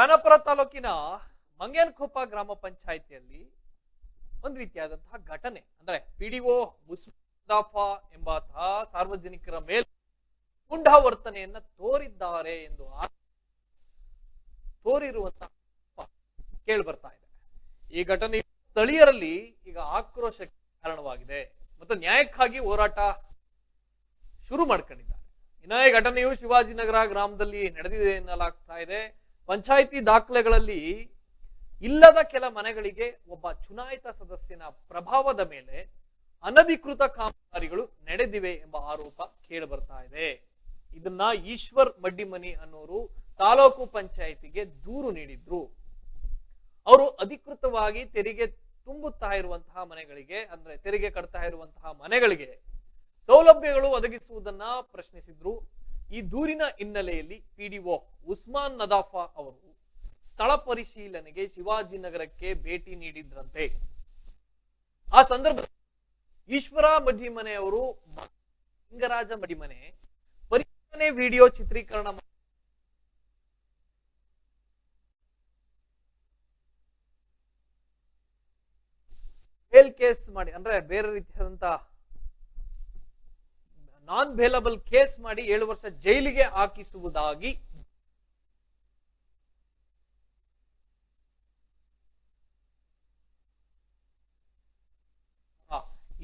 ಖಾನಾಪುರ ತಾಲೂಕಿನ ಮಂಗೇನಕೊಪ್ಪ ಗ್ರಾಮ ಪಂಚಾಯಿತಿಯಲ್ಲಿ ಒಂದು ರೀತಿಯಾದಂತಹ ಘಟನೆ, ಅಂದ್ರೆ ಪಿಡಿಒ ಮುಸ್ತಾಫ ಎಂಬಾತ ಸಾರ್ವಜನಿಕರ ಮೇಲೆ ಗುಂಡಾವರ್ತನೆಯನ್ನ ತೋರಿದ್ದಾರೆ ಎಂದು ತೋರಿರುವಂತಹ ಕೇಳಿ ಬರ್ತಾ ಇದೆ. ಈ ಘಟನೆ ಸ್ಥಳೀಯರಲ್ಲಿ ಈಗ ಆಕ್ರೋಶಕ್ಕೆ ಕಾರಣವಾಗಿದೆ. ಮತ್ತು ನ್ಯಾಯಕ್ಕಾಗಿ ಹೋರಾಟ ಶುರು ಮಾಡ್ಕೊಂಡಿದ್ದಾರೆ. ಇನ್ನ ಈ ಘಟನೆಯು ಶಿವಾಜಿನಗರ ಗ್ರಾಮದಲ್ಲಿ ನಡೆದಿದೆ ಎನ್ನಲಾಗ್ತಾ ಇದೆ. ಪಂಚಾಯಿತಿ ದಾಖಲೆಗಳಲ್ಲಿ ಇಲ್ಲದ ಕೆಲ ಮನೆಗಳಿಗೆ ಒಬ್ಬ ಚುನಾಯಿತ ಸದಸ್ಯನ ಪ್ರಭಾವದ ಮೇಲೆ ಅನಧಿಕೃತ ಕಾಮಗಾರಿಗಳು ನಡೆದಿವೆ ಎಂಬ ಆರೋಪ ಕೇಳಿ ಬರ್ತಾ ಇದೆ. ಇದನ್ನ ಈಶ್ವರ್ ಮಡ್ಡಿಮನಿ ಅನ್ನೋರು ತಾಲೂಕು ಪಂಚಾಯಿತಿಗೆ ದೂರು ನೀಡಿದ್ರು. ಅವರು ಅಧಿಕೃತವಾಗಿ ತೆರಿಗೆ ತುಂಬುತ್ತಾ ಇರುವಂತಹ ಮನೆಗಳಿಗೆ, ಅಂದ್ರೆ ತೆರಿಗೆ ಕಟ್ತಾ ಇರುವಂತಹ ಮನೆಗಳಿಗೆ ಸೌಲಭ್ಯಗಳು ಒದಗಿಸುವುದನ್ನ ಪ್ರಶ್ನಿಸಿದ್ರು. ಈ ದೂರಿನ ಹಿನ್ನೆಲೆಯಲ್ಲಿ ಪಿಡಿಒ ಉಸ್ಮಾನ್ ನದಾಫಾ ಅವರು ಸ್ಥಳ ಪರಿಶೀಲನೆಗೆ ಶಿವಾಜಿನಗರಕ್ಕೆ ಭೇಟಿ ನೀಡಿದ್ರಂತೆ. ಆ ಸಂದರ್ಭ ಈಶ್ವರ ಮಡಿಮನೆ ಅವರು ಲಿಂಗರಾಜ ಮಡಿಮನೆ ಪರಿಶೀಲನೆ ವಿಡಿಯೋ ಚಿತ್ರೀಕರಣ ಬೇಲ್ ಕೇಸ್ ಮಾಡಿ, ಅಂದ್ರೆ ಬೇರೆ ರೀತಿಯಾದಂತ ನಾನ್ ಬೇಲಬಲ್ ಕೇಸ್ ಮಾಡಿ ಏಳು ವರ್ಷ ಜೈಲಿಗೆ ಹಾಕಿಸುವುದಾಗಿ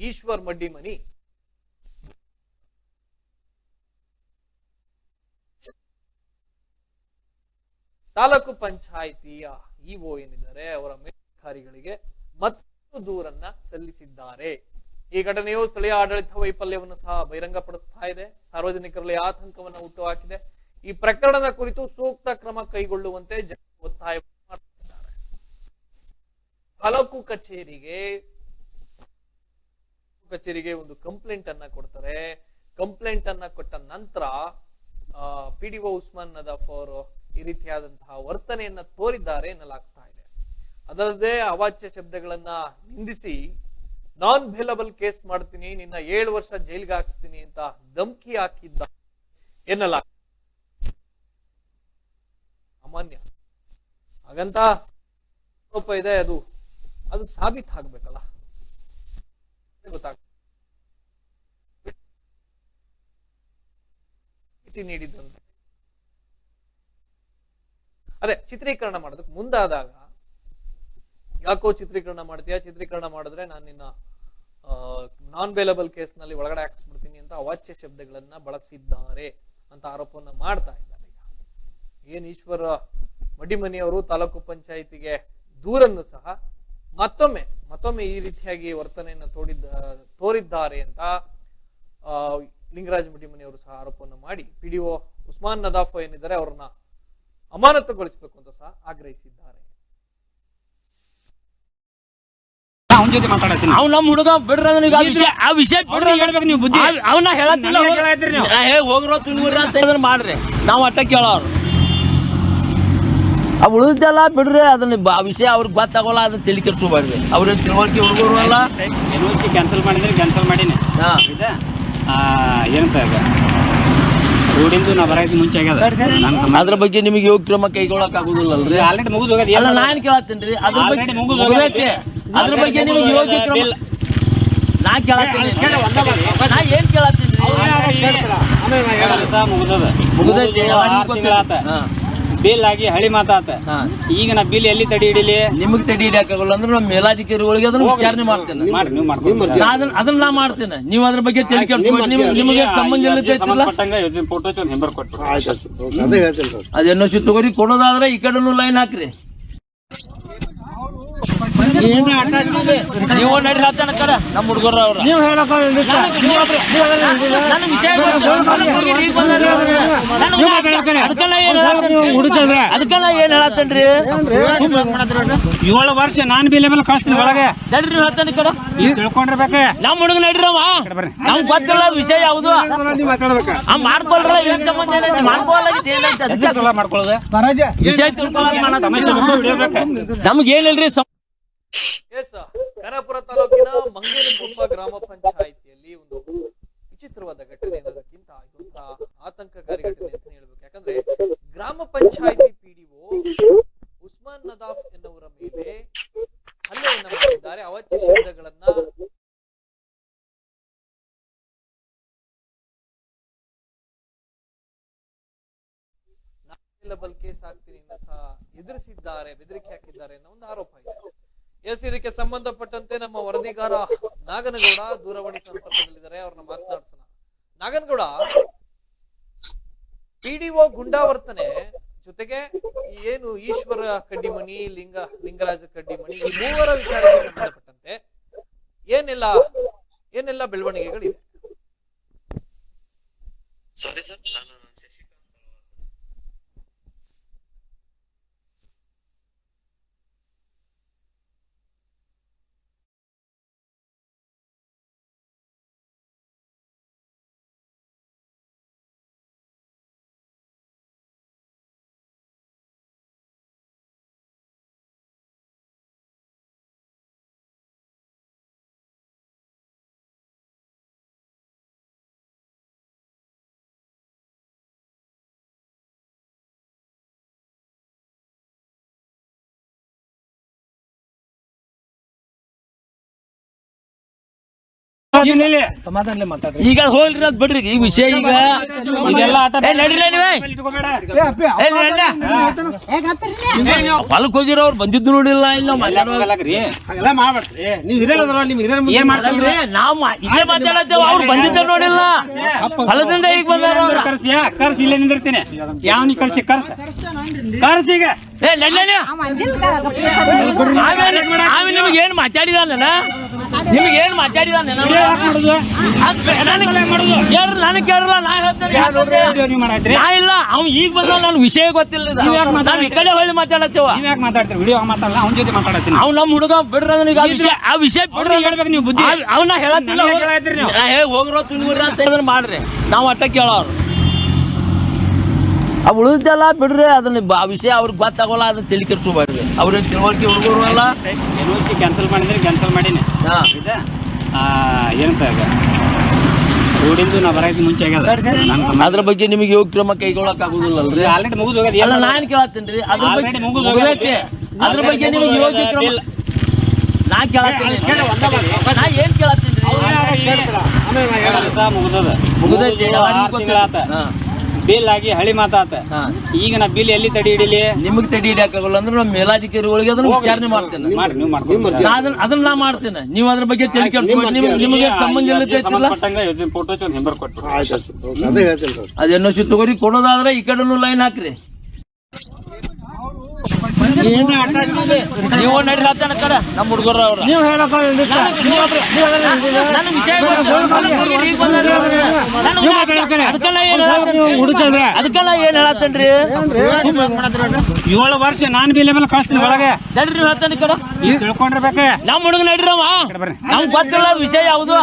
ಈಶ್ವರ್ ಮಡ್ಡಿಮನಿ ತಾಲೂಕು ಪಂಚಾಯಿತಿಯ ಇಒ ಏನಿದ್ದಾರೆ, ಅವರ ಮೇಲಧಿಕಾರಿಗಳಿಗೆ ಮತ್ತು ದೂರನ್ನ ಸಲ್ಲಿಸಿದ್ದಾರೆ. ಈ ಘಟನೆಯು ಸ್ಥಳೀಯ ಆಡಳಿತ ವೈಫಲ್ಯವನ್ನು ಸಹ ಬಹಿರಂಗಪಡಿಸ್ತಾ ಇದೆ. ಸಾರ್ವಜನಿಕರಲ್ಲಿ ಆತಂಕವನ್ನು ಹುಟ್ಟುಹಾಕಿದೆ. ಈ ಪ್ರಕರಣದ ಕುರಿತು ಸೂಕ್ತ ಕ್ರಮ ಕೈಗೊಳ್ಳುವಂತೆ ಜನ ಒತ್ತಾಯ ಮಾಡುತ್ತಿದ್ದಾರೆ ತಾಲೂಕು ಕಚೇರಿಗೆ ಕಚೇರಿಗೆ ಒಂದು ಕಂಪ್ಲೇಂಟ್ ಅನ್ನ ಕೊಡ್ತಾರೆ. ಕಂಪ್ಲೇಂಟ್ ಅನ್ನ ಕೊಟ್ಟ ನಂತರ ಪಿಡಿಒ ಉಸ್ಮಾನ್ ನದಾಫ್ ಅವರು ಈ ರೀತಿಯಾದಂತಹ ವರ್ತನೆಯನ್ನ ತೋರಿದ್ದಾರೆ ಎನ್ನಲಾಗ್ತಾ ಇದೆ. ಅದಲ್ಲದೆ ಅವಾಚ್ಯ ಶಬ್ದಗಳನ್ನ ನಿಂದಿಸಿ ನಾನ್ ಬೇಲಬಲ್ ಕೇಸ್ ಮಾಡ್ತೀನಿ, ನಿನ್ನ ಏಳು ವರ್ಷ ಜೈಲಿಗೆ ಹಾಕ್ಸ್ತೀನಿ ಅಂತ ಧಮ್ಕಿ ಹಾಕಿದ್ದ. ಎನ್ನಲ್ಲ. ಅಮಾನ್ಯ ಹಾಗಂತ ಆರೋಪ ಇದೆ ಅದು. ಅದು ಸಾಬೀತ್ ಆಗ್ಬೇಕಲ್ಲ. ಗೊತ್ತಾಗ ನೀಡಿದಂತೆ. ಅದೇ ಚಿತ್ರೀಕರಣ ಮಾಡೋದಕ್ಕೆ ಮುಂದಾದಾಗ ಯಾಕೋ ಚಿತ್ರೀಕರಣ ಮಾಡ್ತೀಯಾ? ಚಿತ್ರೀಕರಣ ಮಾಡಿದ್ರೆ ನಾನು ನಿನ್ನ ನಾನ್ ಬೇಲಬಲ್ ಕೇಸ್ನಲ್ಲಿ ಒಳಗಡೆ ಹಾಕ್ಸ್ಬಿಡ್ತೀನಿ ಅಂತ ಅವಾಚ್ಯ ಶಬ್ದಗಳನ್ನ ಬಳಸಿದ್ದಾರೆ ಅಂತ ಆರೋಪವನ್ನ ಮಾಡ್ತಾ ಇದ್ದಾರೆ ಈಗ. ಏನ್ ಈಶ್ವರ, ಮಡಿಮನಿಯವರು ತಾಲೂಕು ಪಂಚಾಯಿತಿಗೆ ದೂರನ್ನು ಸಹ ಮತ್ತೊಮ್ಮೆ ಮತ್ತೊಮ್ಮೆ ಈ ರೀತಿಯಾಗಿ ವರ್ತನೆಯನ್ನ ತೋಡಿದ್ದ, ತೋರಿದ್ದಾರೆ ಅಂತ ಲಿಂಗರಾಜ್ ಮಡಿಮನಿಯವರು ಸಹ ಆರೋಪವನ್ನು ಮಾಡಿ ಪಿಡಿಒ ಉಸ್ಮಾನ್ ನದಾಫ್ ಏನಿದ್ದಾರೆ ಅವ್ರನ್ನ ಅಮಾನತುಗೊಳಿಸಬೇಕು ಅಂತ ಸಹ ಆಗ್ರಹಿಸಿದ್ದಾರೆ. ಅವನ ಜೊತೆ ಮಾತಾಡತ್ತೀನಿ. ಅವ್ ನಮ್ಮ ಹುಡುಗ ಬಿಡ್ರಿ ಅದನ್ನ ಈಗ ಆ ವಿಷಯ ಆ ವಿಷಯ ಬಿಡ್ರಿ. ಅವ್ರಿಗೆ ಹೇಳ್ಬೇಕು ನೀವು ಬುದ್ಧಿ. ಅವನ್ನ ಹೇಳತ್ತಿಲ್ಲ ನನಗೆ ಹೇಳತ್ತೀರಿ ನೀವು. ಹೋಗ್ರೋ ಅಂತ ಇದನ್ನ ಮಾಡ್ರಿ. ನಾವು ಅಟ್ಟ ಕೇಳೋರು ಆ ಉಳಿದೆಲ್ಲ ಬಿಡ್ರಿ ಅದನ್ನ ಬ- ಆ ವಿಷಯ ಅವ್ರಿಗೆ ಗೊತ್ತಾಗೋಲ್ಲ ಅದನ್ನ ತಲೆ ಕೆಡ್ಸ್ಕೊಬಾರ್ರಿ ಅವ್ರ ತಿಳುವಳಿಕೆ ಹುಡುಗರು ಅಲ್ಲ. ಎನ್ ಓ ಸಿ ಕ್ಯಾನ್ಸಲ್ ಮಾಡಿದ್ರೆ ಕ್ಯಾನ್ಸಲ್ ಮಾಡಿನಿ. ಹಾ. ಇದೆ ಏನಂತ ರೋಡಿಂದು ನಾ ಬರಾಯ್ತು ಮುಂಚೆ ಆಗ್ಯದ. ಅದ್ರ ಬಗ್ಗೆ ನಿಮಗೆ ಯೋಗ ಕ್ರಮ ಕೈಗೊಳ್ಳಕ್ ಆಗುದಿಲ್ಲ ಅಲ್ರಿ ಆಲ್ರೆಡಿ ಮುಗಿದು ಹೋಗ್ಯದ ಅಲ್ಲ ನಾನ್ ಕೇಳತ್ತೀನ್ರಿ ಅದ್ರ ಬಗ್ಗೆ ಮುಗ್ದು ಮುಗ್ದೈತಿ. ಹೋಗ್ಯದ. ಅದ್ರ ಬಗ್ಗೆ ನಿಮಗೆ ಯೋಗ ಕ್ರಮ. ನಾ ಕೇಳತ್ತೀನಿ. ನಾ ಏನ್ ಕೇಳತ್ತೀನಿ ಮುಗ್ದೈತಿ, ಹಾ. ಬಿಲ್ ಆಗಿ ಹಳಿ ಮಾತಾತ. ಈಗ ನಾ ಬಿಲ್ ಎಲ್ಲಿ ತಡಿ ಹಿಡಿಲಿ? ನಿಮಗ್ ತಡಿ ಹಿಡಿಯಾಕಾಗಲ್ಲ ಅಂದ್ರೆ ನಮ್ಮ ಮೇಲಾಧಿಕಾರಿಗಳಿಗೆ ಅದನ್ನ ವಿಚಾರಣೆ ಮಾಡ್ತೇನೆ. ಮಾಡಿ ನೀವು ಮಾಡ್ಕೊಂಡು ನಾ ಅದನ್ನ ಅದನ್ನ ನಾ ಮಾಡ್ತೇನೆ. ನೀವು ಅದ್ರ ಬಗ್ಗೆ. ನಿಮ್ ನಿಮಗೆ ಸಂಬಂಧ ಇಲ್ಲ ಸಂಬಂಧಪಟ್ಟಂಗ ಫೋಟೋ ಒಂದು ಹೆಂಬರ್ ಕೊಟ್ಬಿಟ್ಟು ಅದೇ ಹೇಳ್ತೀನಿ ಅದ್ ಎನ್ ಸಿ ತಗೋರಿ ಕೊಡೋದಾದ್ರೆ ಈ ಕಡೆನು ಲೈನ್ ಹಾಕ್ರಿ. ನೀವು ನಡ್ರಿ ಹತ್ತಾನ ಕಡೆ. ನಮ್ಮ ಹುಡುಗರು ಅವ್ರ. ನೀವು ಅದಕ್ಕೆಲ್ಲ ಏನ್ ಹೇಳತ್ತೇನ್ರಿ? ಏಳು ವರ್ಷ ನಾನ್ ಬಿ ಲೆವೆಲ್ ಕಳಿಸ್ತೀನಿ ಒಳಗೆ. ನಡ್ರಿ ನೀವು ಹತ್ತಾನ ಕಡೆ. ತಿಳ್ಕೊಂಡಿರ್ಬೇಕು. ನಮ್ಮ ಹುಡುಗ ನಡ್ರವ ಬರ್ರಿ. ನಮ್ಗ್ ಗೊತ್ತಿಲ್ಲ ವಿಷಯ ಯಾವುದು. ಆ ಮಾಡ್ಕೊಳ್ರ ಏನ್ ಸಂಬಂಧ ಏನೈತಿ ಮಾಡ್ಕೊಳ್ಳೋದು. ವಿಷಯ ತಿಳ್ಕೊಳ್ಳೋದು. ನಮ್ಗೆ ಏನಿಲ್ರಿ ಎಸ್ ಖಾನಾಪುರ ತಾಲೂಕಿನ ಮಂಗೇನಕುಪ್ಪ ಗ್ರಾಮ ಪಂಚಾಯಿತಿಯಲ್ಲಿ ಒಂದು ವಿಚಿತ್ರವಾದ ಘಟನೆ ಅನ್ನೋದಕ್ಕಿಂತ ಇದೊಂತಹ ಆತಂಕಕಾರಿ ಘಟನೆ ಅಂತ ಹೇಳ್ಬೇಕು. ಯಾಕಂದ್ರೆ ಗ್ರಾಮ ಪಂಚಾಯಿತಿ ಪಿಡಿಒ ಉಸ್ಮಾನ್ ನದಾಫ್ ಎನ್ನುವರ ಮೇಲೆ ಹಲ್ಲೆಯನ್ನ ಮಾಡಿದ್ದಾರೆ. ಅವಚ್ಯ ಶಬ್ದಗಳನ್ನ ಬಲ್ಕೇಸ್ ಆಗ್ತೀನಿ ಸಹ ಎದುರಿಸಿದ್ದಾರೆ, ಬೆದರಿಕೆ ಹಾಕಿದ್ದಾರೆ ಅನ್ನೋ ಒಂದು ಆರೋಪ ಇದೆ. ಎಸ್ ಇದಕ್ಕೆ ಸಂಬಂಧಪಟ್ಟಂತೆ ನಮ್ಮ ವರದಿಗಾರ ನಾಗನಗೌಡ ದೂರವಾಣಿ ಸಂಪರ್ಕದಲ್ಲಿದ್ದಾರೆ, ಅವ್ರನ್ನ ಮಾತನಾಡ್ಸೋಣ. ನಾಗನಗೌಡ ಪಿಡಿಒ ಗುಂಡಾವರ್ತನೆ ಜೊತೆಗೆ ಏನು ಈಶ್ವರ ಕಡ್ಡಿಮಣಿ, ಲಿಂಗ, ಲಿಂಗರಾಜ ಕಡ್ಡಿಮಣಿ ಈ ಮೂವರ ವಿಚಾರಕ್ಕೆ ಸಂಬಂಧಪಟ್ಟಂತೆ ಏನೆಲ್ಲ ಏನೆಲ್ಲ ಬೆಳವಣಿಗೆಗಳಿವೆ? ಸರಿ ಸರ್ ನಾನು ಸಮಾಧಾನ ಮಾತಾಡ್ರಿ. ಈಗ ಹೋಗ್ರಿ ಅದ್ ಬಿಡ್ರಿ ಈ ವಿಷಯ ಈಗ. ಇದೆಲ್ಲ ಆಟ ಏ, ನಡೀರಿ ನೀವೇ. ಇಟ್ಕೋಬೇಡ. ಏ, ನಡ್ರಿ. ಹೊಲಕ್ ಹೋಗಿರೋರು ಬಂದಿದ್ದು ನೋಡಿಲ್ಲ ಇಲ್ಲ ನೀವ್ ಮಾತಾಡತ್ತೇವ ಅವ್ರು ಬಂದಿದ್ದ ನೋಡಿಲ್ಲ. ಹೊಲದಿಂದ ಈಗ ಬಂದಾರ ಅವ್ರ. ಕರ್ಸಿ ಕರ್ಸಿ ಇಲ್ಲೇ ನಿಂದಿರ್ತೀನಿ. ಯಾವನಿ ಕರ್ಸಿ ಕರ್ಸ. ಕರ್ಸಿ ಈಗ. ಆಮೇಲೆ ಅವ ನಿಮ್ಗೆ ಏನ್ ಮಾತಾಡಿದಾನ ನಿಮ್ಗೆ ಏನ್ ಮಾತಾಡಿದಾನ ನನಗೆ ಕೇಳಲ್ಲ ನಾ ಹೇಳ್ತೇನೆ. ನಾ ಇಲ್ಲ. ಅವ್ ಈಗ ಬಂದ ನನ್ ವಿಷಯ ಗೊತ್ತಿಲ್ಲ. ನೀವ್ ಈ ಕಡೆ ಹೊಳ್ಳಿ ಮಾತಾಡತ್ತೇವ? ಯಾಕೆ ಮಾತಾಡ್ತೀರಿ? ವಿಡಿಯೋ ಮಾತಾಡಲ್ಲ ಅವ್ನ ಜೊತೆ ಮಾತಾಡತ್ತೀನಿ ಅವ್ ನಮ್ಮ ಹುಡುಗ ಬಿಡ್ರಿ ಈಗ ಆ ವಿಷಯ ಆ ವಿಷಯ ಬಿಡ್ರಿ ಹೇಳ್ಬೇಕು ನೀವು ಬುದ್ಧಿ. ಅವನ್ನ ಹೇಳತ್ತಿಲ್ಲ. ಹೋಗ್ರೋ ತುಣಿಗ್ರಿ ಅಂತ ಇದನ್ನ ಮಾಡ್ರಿ. ನಾವು ಅಟ್ಟ ಕೇಳೋರು. ಆ ಉಳಿದೆಲ್ಲ ಬಿಡ್ರಿ ಅದನ್ನ ಆ ವಿಷಯ ಅವ್ರಿಗೆ ಗೊತ್ತಾಗೋಲ್ಲ ಅದನ್ನ ತಲೆ ಕೆಡ್ಸ್ಕೊಬೇಡ್ರಿ ಅವ್ರಿಗೆ ತಿಳುವಳಿಕೆ ಹುಡುಗರು ಅಲ್ಲ. ಎನ್ ಸಿ ಕ್ಯಾನ್ಸಲ್ ಮಾಡಿದ್ರೆ ಕ್ಯಾನ್ಸಲ್ ಮಾಡೀನಿ. ಹಾ. ಇದೆ ಏನಂತ ರೋಡಿಂದು ನಾ ಬರೋದು ಮುಂಚೆ ಆಗ್ಯದ? ಅದ್ರ ಬಗ್ಗೆ ನಿಮಗೆ ಯೋಗ ಕ್ರಮ ಕೈಗೊಳ್ಳಕ್ ಆಗುದಿಲ್ಲ ಅಲ್ರಿ? ಆಲ್ರೆಡಿ ಮುಗಿದು ಹೋಗ್ಯದ. ಅಲ್ಲ ನಾನ್ ಕೇಳತ್ತೀನಿ ಅದ್ರ ಬಗ್ಗೆ ಮುಗ್ದು ಅದ್ರ ಬಗ್ಗೆ ನಿಮಗೆ ಯೋಗ. ಕ್ರಮ. ನಾ ಕೇಳತ್ತೀನಿ. ನಾ ಏನ್ ಕೇಳತ್ತೀನಿ ಮುಗ್ದದ. ಮುಗ್ದೈತಿ, ಬಿಲ್ ಆಗಿ ಹಳಿ ಮಾತಾತ. ಈಗ ನಾ ಬಿಲ್ ಎಲ್ಲಿ ತಡಿ ಹಿಡಿಲಿ? ನಿಮಗ್ ತಡಿ ಹಿಡಿಯಕ್ಕಾಗಲ್ಲ ಅಂದ್ರೆ ನಮ್ಮ ಮೇಲಾಧಿಕಾರಿಗಳಿಗೆ ಅದನ್ನ ವಿಚಾರಣೆ ಮಾಡ್ತೇನೆ. ಮಾಡ್ರಿ ನೀವು ಅದನ್ನ ಅದನ್ನ ನಾ ಮಾಡ್ತೇನೆ. ನೀವು ಅದ್ರ ಬಗ್ಗೆ. ನಿಮ್ಮ ನಿಮ್ಗೆ ಸಂಬಂಧ ಇಲ್ಲ ಫೋಟೋ ಅದೇನೋ ತಗೋರಿ ಕೊಡೋದಾದ್ರೆ ಈ ಕಡೆನೂ ಲೈನ್ ಹಾಕ್ರಿ. ನೀವು ನಡಿ ಹಾಕ್ತಾನ ಕಡ ನಮ್ಮ ಹುಡುಗರು ಅವ್ರ. ನೀವು ಅದಕ್ಕೆಲ್ಲ ಏನ್ ಹೇಳತ್ತೇನ್ರಿ? ಏಳು ವರ್ಷ ನಾನ್ ಬಿಲ್ ಮೇಲೆ ಕಳಿಸ್ತೀನಿ ಒಳಗೆ. ನಡ್ರಿ ನೀವು ಹೇಳ್ತಾನೆ ಕಡ. ತಿಳ್ಕೊಂಡಿರ್ಬೇಕ? ನಮ್ಮ ಹುಡುಗ ನಡ್ರವ ಬರ್ರಿ. ನಮ್ಗೆ ಗೊತ್ತಿಲ್ಲ ವಿಷಯ ಯಾವುದು.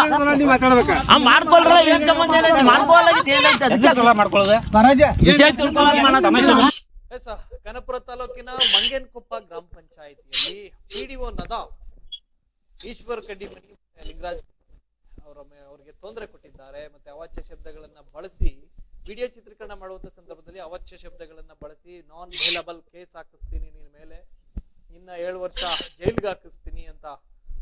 ಆ ಮಾಡ್ಕೊಳ್ರ ಏನ್ ಸಂಬಂಧ ಮಾಡ್ಕೊಳ್ಳೋದು? ವಿಷಯ ತಿಳ್ಕೊಳ್ಳೋದು ಎಸ್ ಕನಪುರ ತಾಲೂಕಿನ ಮಂಗೇನಕೊಪ್ಪ ಗ್ರಾಮ ಪಂಚಾಯಿತಿಯಲ್ಲಿ ಪಿಡಿಒ ನದಾವ್ ಈಶ್ವರ್ ಕಡ್ಡಿಮನಿ ಲಿಂಗರಾಜ್ ಅವರ ಅವರಿಗೆ ತೊಂದರೆ ಕೊಟ್ಟಿದ್ದಾರೆ. ಮತ್ತೆ ಅವಾಚ್ಯ ಶಬ್ದಗಳನ್ನ ಬಳಸಿ ವಿಡಿಯೋ ಚಿತ್ರೀಕರಣ ಮಾಡುವಂತ ಸಂದರ್ಭದಲ್ಲಿ ಅವಾಚ್ಯ ಶಬ್ದಗಳನ್ನ ಬಳಸಿ ನಾನ್ ಅವೈಲಬಲ್ ಕೇಸ್ ಹಾಕಿಸ್ತೀನಿ ನಿನ್ನ ಮೇಲೆ. ಇನ್ನ ಏಳು ವರ್ಷ ಜೈಲ್ಗೆ ಹಾಕಿಸ್ತೀನಿ ಅಂತ